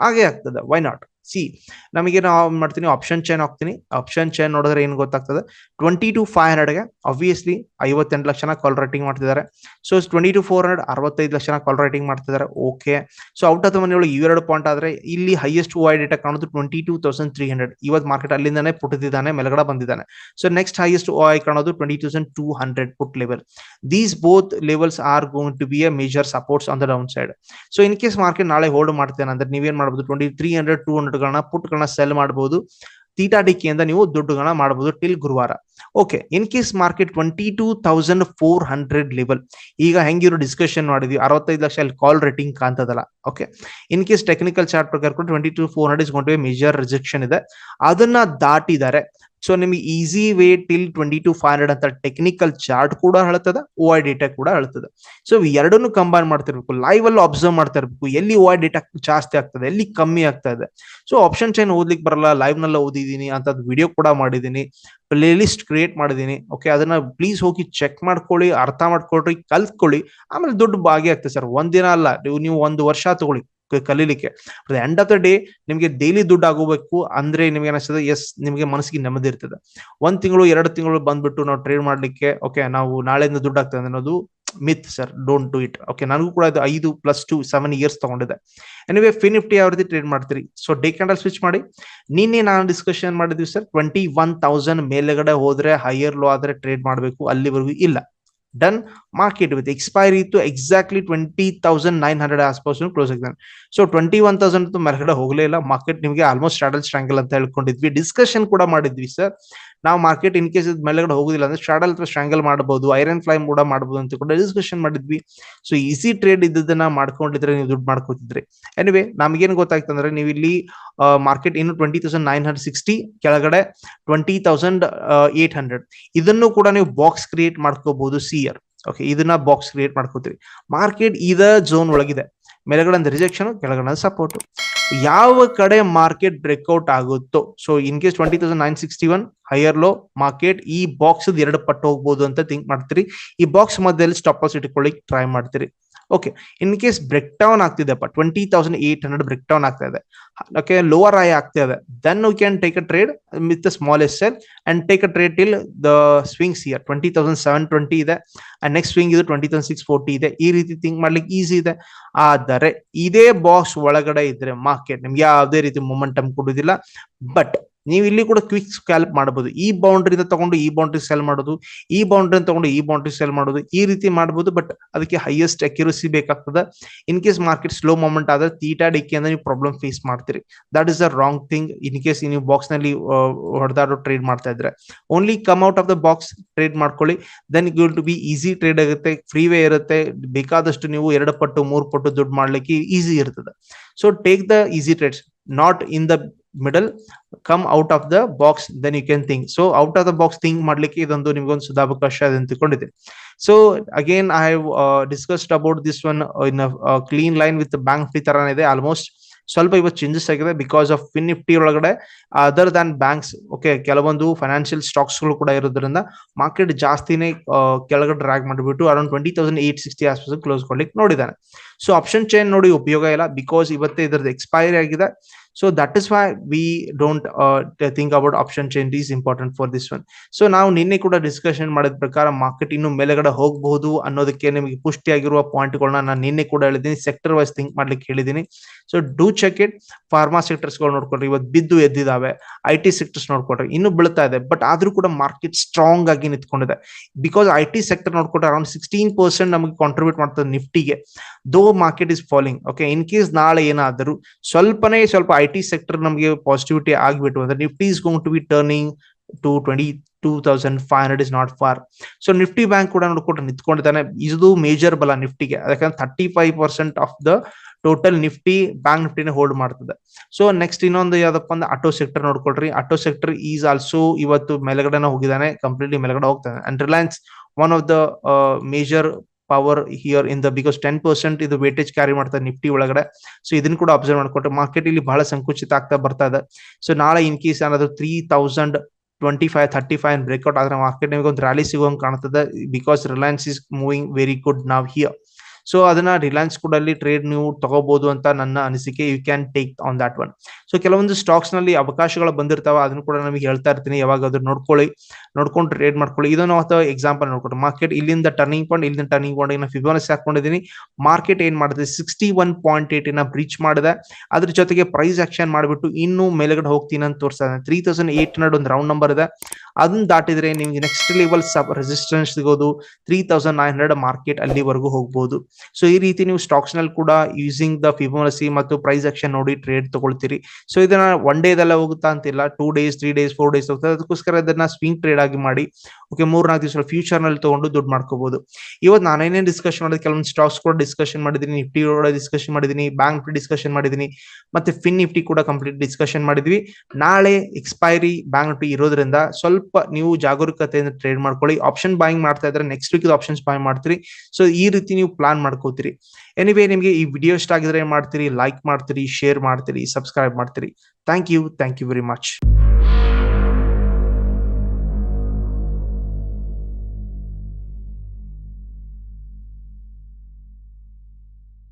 ಹಾಗೆ ಆಗ್ತದೆ ವೈ ನಾಟ್ ಸಿ, ನಮಗೆ ನಾವು ಮಾಡ್ತೀನಿ ಆಪ್ಷನ್ ಚೈನ್ ಹಾಕ್ತೀನಿ. ಆಪ್ಷನ್ ಚೈನ್ ನೋಡಿದ್ರೆ ಏನ್ ಗೊತ್ತಾಗ್ತದೆ? ಟ್ವೆಂಟಿ ಟು ಫೈವ್ ಹಂಡ್ರೆಡ್ಗೆ ಅಬ್ವಿಯಸ್ಲಿ ಐವತ್ತೆಂಟು ಲಕ್ಷನ ಕಾಲ್ ರೈಟಿಂಗ್ ಮಾಡ್ತಿದ್ದಾರೆ. So twenty two four hundred ಅರವತ್ತೈದು ಲಕ್ಷನ ಕಾಲ್ ರೈಟಿಂಗ್ ಮಾಡ್ತಿದ್ದಾರೆ. Okay so out of the money ಒಳಗೆ ಇವೆರಡು ಪಾಯಿಂಟ್ ಆದ್ರೆ ಇಲ್ಲಿ ಹೈಯೆಸ್ಟ್ ವೈ ಡೇಟಾ ಕಾಣೋದು twenty two thousand three hundred ಇವತ್ತು ಮಾರ್ಕೆಟ್ ಅಲ್ಲಿಂದಾನೆ ಪುಟ್ಟಿದ್ದಾನೆ, ಮೆಲಗಡೆ ಬಂದಿದ್ದಾನೆ. ಸೊ ನೆಕ್ಸ್ಟ್ ಹೈಯೆಸ್ಟ್ ಐ ಕಾಣೋದು twenty thousand two hundred put level these both levels are going to be a major supports on the down side so in case market ನಾಳೆ ಹೋಲ್ಡ್ ಮಾಡ್ತೇನೆ, ಅಂದ್ರೆ ನೀವೇನ್ ಮಾಡಬಹುದು twenty three hundred two hundred ಗಳನ್ನ ಪುಟ್ ಗಳನ್ನ ಸೆಲ್ ಮಾಡಬಹುದು ತೀಟಾ ಡಿಕ್ಕಿಯಿಂದ ನೀವು ದುಡ್ಡುಗಳನ್ನ ಮಾಡಬಹುದು ಟಿಲ್ ಗುರುವಾರ. Okay in case market twenty two thousand four hundred level ಈಗ ಹೆಂಗಿರೋ ಡಿಸ್ಕಷನ್ ಮಾಡಿದ್ವಿ, ಅರವತ್ತೈದು ಲಕ್ಷ ಅಲ್ಲಿ call rating ಕಾಣ್ತದಲ್ಲ okay in case technical chart ಪ್ರಕಾರ ಕೂಡ ಟ್ವೆಂಟಿ ಟು ಫೋರ್ ಹಂಡ್ರೆಡ್ ಇಸ್ಕೊಂಡು ಮೇಜರ್ ರಿಜೆಕ್ಷನ್ ಇದೆ. ಅದನ್ನ ದಾಟಿದ್ದಾರೆ ಸೊ ನಿಮಗೆ easy way till twenty two five hundred ಅಂತ ಟೆಕ್ನಿಕಲ್ ಚಾರ್ಟ್ ಕೂಡ ಹೇಳ್ತದ ಓ ಐ ಡೇಟಾ ಕೂಡ ಹೇಳ್ತದ ಸೊ ಎರಡನ್ನು ಕಂಬೈನ್ ಮಾಡ್ತಿರ್ಬೇಕು ಲೈವ್ ಅಲ್ಲಿ ಅಬ್ಸರ್ವ್ ಮಾಡ್ತಾ ಇರ್ಬೇಕು ಎಲ್ಲಿ ಓ ಐ ಡೇಟಾ ಜಾಸ್ತಿ ಆಗ್ತದೆ, ಎಲ್ಲಿ ಕಮ್ಮಿ ಆಗ್ತಾ ಇದೆ. ಸೊ ಆಪ್ಷನ್ ಚೈನ್ ಓದ್ಲಿಕ್ಕೆ ಬರಲ್ಲ ಲೈವ್ನಲ್ಲಿ ಓದಿದೀನಿ ಅಂತ ವಿಡಿಯೋ ಕೂಡ ಮಾಡಿದೀನಿ ಪ್ಲೇ ಲಿಸ್ಟ್ ಕ್ರಿಯೇಟ್ ಮಾಡಿದೀನಿ ಓಕೆ ಅದನ್ನ ಪ್ಲೀಸ್ ಹೋಗಿ ಚೆಕ್ ಮಾಡ್ಕೊಳ್ಳಿ, ಅರ್ಥ ಮಾಡ್ಕೊಳ್ರಿ, ಕಲ್ತ್ಕೊಳ್ಳಿ, ಆಮೇಲೆ ದುಡ್ಡು ಭಾಗಿ ಆಗ್ತದೆ ಸರ್. ಒಂದಿನ ಅಲ್ಲ ನೀವು ನೀವು ಒಂದು ವರ್ಷ ತಗೊಳ್ಳಿ. ಕಲೀಲಿಕ್ಕೆ. ಎಂಡ್ ಆಫ್ ದ ಡೇ ನಿಮಗೆ ಡೈಲಿ ದುಡ್ಡು ಆಗೋಬೇಕು ಅಂದ್ರೆ ನಿಮ್ಗೆ ಏನಿಸ್ತದೆ ಎಸ್ ನಿಮಗೆ ಮನಸ್ಸಿಗೆ ನೆಮ್ಮದಿ ಇರ್ತದೆ. ಒಂದ್ ತಿಂಗಳು, ಎರಡು ತಿಂಗಳು ಬಂದ್ಬಿಟ್ಟು ನಾವು ಟ್ರೇಡ್ ಮಾಡ್ಲಿಕ್ಕೆ ಓಕೆ ನಾವು ನಾಳೆಯಿಂದ ದುಡ್ಡು ಆಗ್ತದೆ ಅನ್ನೋದು myth sir don't do it okay ನನಗೂ ಕೂಡ ಇದು ಐದು ಪ್ಲಸ್ ಟು ಸೆವೆನ್ ಇಯರ್ಸ್ ತಗೊಂಡಿದೆ. ಎನಿವೆ ಫಿನ್ ನಿಫ್ಟಿ ಯಾವ ರೀತಿ ಟ್ರೇಡ್ ಮಾಡ್ತೀರಿ? ಸೊ ಡೇ ಕ್ಯಾಂಡಲ್ ಸ್ವಿಚ್ ಮಾಡಿ. ನಿನ್ನೆ ನಾನು ಡಿಸ್ಕಷನ್ ಮಾಡಿದ್ವಿ ಸರ್ ಟ್ವೆಂಟಿ ಒನ್ ತೌಸಂಡ್ ಮೇಲೆಗಡೆ ಹೋದ್ರೆ ಹೈಯರ್ ಲೋ ಆದ್ರೆ ಟ್ರೇಡ್ ಮಾಡಬೇಕು, ಅಲ್ಲಿವರೆಗೂ ಇಲ್ಲ. ಡನ್ ಮಾರ್ಕೆಟ್ ವಿತ್ ಎಕ್ಸ್ಪೈರಿ ಇತ್ತು exactly twenty thousand nine hundred ಆಸ್ಪಾಸ್ close ಆಗಿದ್ದಾನೆ ಸೊ ಟ್ವೆಂಟಿ ಒನ್ ತೌಸಂಡ್ ಮರಗಡೆ ಹೋಗಲೇ ಇಲ್ಲ. ಮಾರ್ಕೆಟ್ ನಿಮಗೆ ಆಲ್ಮೋಸ್ಟ್ ಸ್ಟ್ರಾಡಲ್ ಸ್ಟ್ರಾಂಗಲ್ ಅಂತ ಹೇಳ್ಕೊಂಡಿದ್ವಿ. ಡಿಸ್ಕಷನ್ ಕೂಡ ಮಾಡಿದ್ವಿ ಸರ್ ನಾವು ಮಾರ್ಕೆಟ್ ಇನ್ ಕೇಸ್ ಮೇಲೆಗಡೆ ಹೋಗುದಿಲ್ಲ ಅಂದ್ರೆ ಸ್ಟ್ರಾಡಲ್ ಅಥವಾ ಸ್ಟ್ರಾಂಗಲ್ ಮಾಡಬಹುದು ಐರನ್ ಫ್ಲೈ ಕೂಡ ಮಾಡಬಹುದು ಅಂತ ಕೂಡ ಡಿಸ್ಕಷನ್ ಮಾಡಿದ್ವಿ. ಸೊ ಈಸಿ ಟ್ರೇಡ್ ಇದ್ದದನ್ನ ಮಾಡ್ಕೊಂಡಿದ್ರೆ ನೀವು ದುಡ್ಡು ಮಾಡ್ಕೋತಿದ್ರಿ. ಎನಿವೆ ಗೊತ್ತಾಯ್ತು ಅಂದ್ರೆ ನೀವು ಇಲ್ಲಿ ಮಾರ್ಕೆಟ್ ಇನ್ನು twenty thousand nine hundred sixty ಕೆಳಗಡೆ ಟ್ವೆಂಟಿ ತೌಸಂಡ್ ಏಟ್ ಹಂಡ್ರೆಡ್ ಇದನ್ನು ಕೂಡ ನೀವು ಬಾಕ್ಸ್ ಕ್ರಿಯೇಟ್ ಮಾಡ್ಕೋಬಹುದು ಸಿಯರ್ ಓಕೆ ಇದನ್ನ ಬಾಕ್ಸ್ ಕ್ರಿಯೇಟ್ ಮಾಡ್ಕೋತೀರಿ ಮಾರ್ಕೆಟ್ ಇದ ಝೋನ್ ಒಳಗಿದೆ. ಮೇಲೆಗಡೆ ರಿಜೆಕ್ಷನ್ ಕೆಳಗಡೆ ಸಪೋರ್ಟ್ ಯಾವ ಕಡೆ ಮಾರ್ಕೆಟ್ ಬ್ರೇಕ್ಔಟ್ ಆಗುತ್ತೋ so in case twenty thousand nine sixty one higher low market ಈ ಬಾಕ್ಸ್ ಎರಡು ಪಟ್ಟು ಹೋಗ್ಬೋದು ಅಂತ ಥಿಂಕ್ ಮಾಡ್ತೀರಿ. ಈ ಬಾಕ್ಸ್ ಮಧ್ಯದಲ್ಲಿ ಸ್ಟಾಪ್ ಲಾಸ್ ಇಟ್ಕೊಳ್ಳಿಕ್ ಟ್ರೈ ಮಾಡ್ತೀರಿ. Okay in case break down ಆಗ್ತಿದೆಪ್ಪ twenty thousand eight hundred break down ಆಗ್ತಾ ಇದೆ. ಓಕೆ ಲೋವರ್ ಆಯ್ ಆಗ್ತಾ ಇದೆ. Then you can take a trade with the smallest sell and take a trade till the swings here twenty thousand seven twenty ಇದೆ. ಅಂಡ್ ನೆಕ್ಸ್ಟ್ ಸ್ವಿಂಗ್ ಇದು ಟ್ವೆಂಟಿ ತೌಸಂಡ್ ಸಿಕ್ಸ್ ಫೋರ್ಟಿ ಇದೆ. ಈ ರೀತಿ ಥಿಂಕ್ ಮಾಡ್ಲಿಕ್ಕೆ ಈಸಿ ಇದೆ. ಆದರೆ, ಇದೇ ಬಾಕ್ಸ್ ಒಳಗಡೆ ಇದ್ರೆ ಮಾರ್ಕೆಟ್ ನಿಮ್ಗೆ ಯಾವುದೇ ರೀತಿ ಮೊಮೆಂಟಮ್ ಕೊಡುವುದಿಲ್ಲ. ಬಟ್ ನೀವು ಇಲ್ಲಿ ಕೂಡ ಕ್ವಿಕ್ ಸ್ಕ್ಯಾಲ್ಪ್ ಮಾಡಬಹುದು ಈ ಬೌಂಡ್ರಿಯಿಂದ ತಗೊಂಡು ಈ ಬೌಂಡ್ರಿ ಸೆಲ್ ಮಾಡೋದು, ಈ ಬೌಂಡ್ರಿ ತಗೊಂಡು ಈ ಬೌಂಡ್ರಿ ಸೆಲ್ ಮಾಡೋದು, ಈ ರೀತಿ ಮಾಡಬಹುದು ಬಟ್ ಅದಕ್ಕೆ ಹೈಯೆಸ್ಟ್ ಅಕ್ಯುರಸಿ ಬೇಕಾಗ್ತದೆ. In case market slow moment ಆದ್ರೆ ತೀಟಾ ಡಿಕ್ಕಿ ಅಂದ್ರೆ ನೀವು ಪ್ರಾಬ್ಲಮ್ ಫೇಸ್ ಮಾಡ್ತೀರಿ. That is the wrong thing in case ನೀವು ಬಾಕ್ಸ್ನಲ್ಲಿ ಹೊಡೆದಾಡೋ ಟ್ರೇಡ್ ಮಾಡ್ತಾ ಇದ್ರೆ. Only come out of the box trade ಮಾಡ್ಕೊಳ್ಳಿ. Then will to be easy trade ಆಗುತ್ತೆ. ಫ್ರೀ ವೇ ಇರುತ್ತೆ. ಬೇಕಾದಷ್ಟು ನೀವು ಎರಡು ಪಟ್ಟು, ಮೂರು ಪಟ್ಟು ದುಡ್ಡು ಮಾಡ್ಲಿಕ್ಕೆ ಈಸಿ ಇರ್ತದೆ. So take the easy trades not in the middle come out of the box then you can think so out of the box think ಮಾಡ್ಲಿಕ್ಕೆ ಇದೊಂದು ಇದೆ ಅಂತ have so again I have discussed about this one in clean line with bank free ತರಾನೇ ಇದೆ. ಆಲ್ಮೋಸ್ಟ್ ಸ್ವಲ್ಪ ಇವತ್ತು ಚೇಂಜಸ್ ಆಗಿದೆ ಬಿಕಾಸ್ ಆಫ್ ಫಿನ್ ನಿಫ್ಟಿ ಒಳಗಡೆ ಅದರ್ ದ್ಯಾನ್ ಬ್ಯಾಂಕ್ಸ್ ಓಕೆ ಕೆಲವೊಂದು ಫೈನಾನ್ಷಿಯಲ್ ಸ್ಟಾಕ್ಸ್ಗಳು ಕೂಡ ಇರೋದ್ರಿಂದ ಮಾರ್ಕೆಟ್ ಜಾಸ್ತಿನೇ ಕೆಳಗಡೆ ಡ್ರ್ಯಾಗ್ ಮಾಡಿಬಿಟ್ಟು around twenty thousand eight sixty ಆಸ್ಪಾಸ್ close ಕೊಡ್ಲಿಕ್ಕೆ ನೋಡಿದ್ದಾನೆ. ಸೊ ಆಪ್ಷನ್ ಚೈನ್ ನೋಡಿ ಉಪಯೋಗ ಇಲ್ಲ ಬಿಕಾಸ್ ಇವತ್ತೇ ಇದ್ರದ್ದು ಎಕ್ಸ್ಪೈರಿ ಆಗಿದೆ. So that is why we don't think about option change is important for this one so ನಾವು ನಿನ್ನೆ ಕೂಡ ಡಿಸ್ಕಷನ್ ಮಾಡಿದ ಪ್ರಕಾರ ಮಾರ್ಕೆಟ್ ಇನ್ನು ಮೇಲೆಗಡೆ ಹೋಗಬಹುದು ಅನ್ನೋದಕ್ಕೆ ನಿಮಗೆ ಪುಷ್ಟಿಯಾಗಿರುವ ಪಾಯಿಂಟ್ಗಳನ್ನ ನಾನು ನಿನ್ನೆ ಕೂಡ ಹೇಳಿದ್ದೀನಿ. ಸೆಕ್ಟರ್ ವೈಸ್ ಥಿಂಕ್ ಮಾಡ್ಲಿಕ್ಕೆ ಹೇಳಿದ್ದೀನಿ. So do check it pharma ಸೆಕ್ಟರ್ಸ್ಗಳು ನೋಡ್ಕೊಳ್ರಿ. ಇವತ್ತು ಬಿದ್ದು ಎದ್ದಿದಾವೆ. ಐ ಟಿ ಸೆಕ್ಟರ್ಸ್ ನೋಡ್ಕೊಳ್ರಿ. ಇನ್ನು ಬೀಳ್ತಾ ಇದೆ. ಬಟ್ ಆದ್ರೂ ಕೂಡ ಮಾರ್ಕೆಟ್ ಸ್ಟ್ರಾಂಗ್ ಆಗಿ ನಿಂತ್ಕೊಂಡಿದೆ. ಬಿಕಾಸ್ ಐ ಟಿ ಸೆಕ್ಟರ್ ನೋಡ್ಕೊಂಡ್ರೆ ಅರೌಂಡ್ ಸಿಕ್ಸ್ಟೀನ್ ಪರ್ಸೆಂಟ್ ನಮಗೆ ಕಾಂಟ್ರಿಬ್ಯೂಟ್ ಮಾಡ್ತದೆ ನಿಫ್ಟಿಗೆ. Though market is falling okay in case ನಾಳೆ ಏನಾದರೂ ಸ್ವಲ್ಪನೇ ಸ್ವಲ್ಪ ಐ ಟಿ ಸೆಕ್ಟರ್ ನಮಗೆ ಪಾಸಿಟಿವಿಟಿ ಆಗಿಬಿಟ್ಟು ಅಂದ್ರೆ Nifty is going to be turning to twenty two thousand five hundred is not far so Nifty bank ಕೂಡ ನೋಡ್ಕೊಂಡು ನಿಂತ್ಕೊಂಡಿದ್ದಾನೆ. ಇದು ಮೇಜರ್ ಬಲ ನಿಫ್ಟಿಗೆ ಯಾಕಂದ್ರೆ thirty five percent of the total Nifty bank ನಿಫ್ಟಿನ hold ಮಾಡ್ತದೆ. ಸೊ ನೆಕ್ಸ್ಟ್ ಇನ್ನೊಂದು ಯಾವ್ದಪ್ಪ ಅಂದ್ರೆ ಆಟೋ ಸೆಕ್ಟರ್ ನೋಡ್ಕೊಳ್ರಿ. ಆಟೋ ಸೆಕ್ಟರ್ ಈಸ್ ಆಲ್ಸೋ ಇವತ್ತು ಮೇಲ್ಗಡೆನ ಹೋಗಿದ್ದಾನೆ. ಕಂಪ್ಲೀಟ್ಲಿ ಮೇಲ್ಗಡೆ ಹೋಗ್ತಾನೆ. And Reliance one of the major power here in the because ten percent ಇದು ವೇಟೇಜ್ ಕ್ಯಾರಿ ಮಾಡ್ತಾರೆ ನಿಫ್ಟಿ ಒಳಗಡೆ. ಸೊ ಇದನ್ನ ಕೂಡ ಅಬ್ಸರ್ವ್ ಮಾಡ್ಕೊಟ್ರೆ ಮಾರ್ಕೆಟ್ ಇಲ್ಲಿ ಬಹಳ ಸಂಕುಚಿತ ಆಗ್ತಾ ಬರ್ತಾ ಇದೆ. ಸೊ ನಾಳೆ ಇನ್ ಕೇಸ್ ಏನಾದ್ರು three thousand twenty five thirty five breakout ಆದ್ರೆ ಮಾರ್ಕೆಟ್ ನಿಮಗೆ ಒಂದು ರ್ಯಾಲಿ ಸಿಗೋಂಗ್ ಕಾಣ್ತದೆ because Reliance is moving very good now here so ಅದನ್ನ ರಿಲಯನ್ಸ್ ಕೂಡ ಅಲ್ಲಿ ಟ್ರೇಡ್ ನೀವು ತಗೋಬಹುದು ಅಂತ ನನ್ನ ಅನಿಸಿಕೆ. You can take on that one so ಕೆಲವೊಂದು ಸ್ಟಾಕ್ಸ್ನಲ್ಲಿ ಅವಕಾಶಗಳು ಬಂದಿರ್ತಾವ, ಅದನ್ನು ಕೂಡ ನಮಗೆ ಹೇಳ್ತಾ ಇರ್ತೀನಿ. ಯಾವಾಗಾದ್ರೂ ನೋಡ್ಕೊಳ್ಳಿ, ನೋಡ್ಕೊಂಡು ಟ್ರೇಡ್ ಮಾಡ್ಕೊಳ್ಳಿ. ಇದನ್ನು ಅಥವಾ ಎಕ್ಸಾಂಪಲ್ ನೋಡ್ಕೊಂಡು ಮಾರ್ಕೆಟ್ ಇಲ್ಲಿಂದ ಟರ್ನಿಂಗ್ ಪಾಯಿಂಟ್ ಇಲ್ಲಿಂದ ಟರ್ನಿಂಗ್ ಪಾಯಿಂಟ್ ನಾನು ಫಿಬೋನಸ್ ಹಾಕೊಂಡಿದ್ದೀನಿ ಮಾರ್ಕೆಟ್ ಏನ್ ಮಾಡಿದೆ? ಸಿಕ್ಸ್ಟಿ ಒನ್ ಪಾಯಿಂಟ್ ಏಟ್ನ ಬ್ರೀಚ್ ಮಾಡಿದೆ. ಅದ್ರ ಜೊತೆಗೆ ಪ್ರೈಸ್ ಆಕ್ಷನ್ ಮಾಡಿಬಿಟ್ಟು ಇನ್ನೂ ಮೇಲ್ಗಡೆ ಹೋಗ್ತೀನಿ ಅಂತ ತೋರಿಸ್ತಾ ತ್ರೀ ತೌಸಂಡ್ ಏಟ್ ಹಂಡ್ರೆಡ್ ಒಂದು ರೌಂಡ್ ನಂಬರ್ ಇದೆ. ಅದನ್ನ ದಾಟಿದ್ರೆ ನಿಮ್ಗೆ ನೆಕ್ಸ್ಟ್ ಲೆವೆಲ್ ಸಬ್ ರೆಸಿಸ್ಟೆನ್ಸ್ ಸಿಗೋದು. Three thousand nine hundred market ಅಲ್ಲಿವರೆಗೂ ಹೋಗ್ಬೋದು. ಸೊ ಈ ರೀತಿ ನೀವು ಸ್ಟಾಕ್ಸ್ನಲ್ಲಿ ಕೂಡ ಯೂಸಿಂಗ್ ದ ಫಿಬೋನಸಿ ಮತ್ತು ಪ್ರೈಸ್ ಆಕ್ಷನ್ ನೋಡಿ ಟ್ರೇಡ್ ತಗೊಳ್ತೀರಿ. ಸೊ ಇದನ್ನ ಒನ್ ಡೇದೆಲ್ಲ ಹೋಗುತ್ತಾ ಅಂತಿಲ್ಲ. Two days three days four days ಹೋಗ್ತದೆ ಅದಕ್ಕೋಸ್ಕರ ಇದನ್ನ ಸ್ವಿಂಗ್ ಟ್ರೇಡ್ ಆಗಿ ಮಾಡಿ ಓಕೆ ಮೂರ್ ನಾಲ್ಕು ದಿವಸ ಫ್ಯೂಚರ್ನಲ್ಲಿ ತಗೊಂಡು ದುಡ್ಡು ಮಾಡ್ಕೋಬಹುದು ಇವತ್ತು ನಾನೇನೇನು ಡಿಸ್ಕಷನ್ ಮಾಡಿದ್ರೆ ಕೆಲವೊಂದು ಸ್ಟಾಕ್ಸ್ ಕೂಡ ಡಿಸ್ಕಷನ್ ಮಾಡಿದೀನಿ ನಿಫ್ಟಿ ಕೂಡ ಡಿಸ್ಕಷನ್ ಮಾಡಿದೀನಿ ಬ್ಯಾಂಕ್ ಡಿಸ್ಕಷನ್ ಮಾಡಿದೀನಿ ಮತ್ತೆ ಫಿನ್ ನಿಫ್ಟಿ ಕೂಡ ಕಂಪ್ಲೀಟ್ ಡಿಸ್ಕಷನ್ ಮಾಡಿದ್ವಿ. ನಾಳೆ ಎಕ್ಸ್ಪೈರಿ ಬ್ಯಾಂಕ್ ನಿಫ್ಟಿ ಇರೋದ್ರಿಂದ ಸ್ವಲ್ಪ ನೀವು ಜಾಗರೂಕತೆಯಿಂದ ಟ್ರೇಡ್ ಮಾಡ್ಕೊಳ್ಳಿ. ಆಪ್ಷನ್ ಬಾಯಿಂಗ್ ಮಾಡ್ತಾ ಇದ್ರೆ ನೆಕ್ಸ್ಟ್ ವೀಕ್ ಆಪ್ಷನ್ಸ್ ಬಾಯ್ ಮಾಡ್ತೀರಿ. ಸೊ ಈ ರೀತಿ ನೀವು ಪ್ಲಾನ್ ಮಾಡ್ಕೋತೀರಿ. ಎನಿವೇ ನಿಮಗೆ ಈ ವಿಡಿಯೋ ಇಷ್ಟ ಆಗಿದ್ರೆ ಮಾಡ್ತೀರಿ? ಲೈಕ್ ಮಾಡ್ತೀರಿ ಶೇರ್ ಮಾಡ್ತೀರಿ ಸಬ್ಸ್ಕ್ರೈಬ್ ಮಾಡ್ತೀರಿ. Thank you thank you very much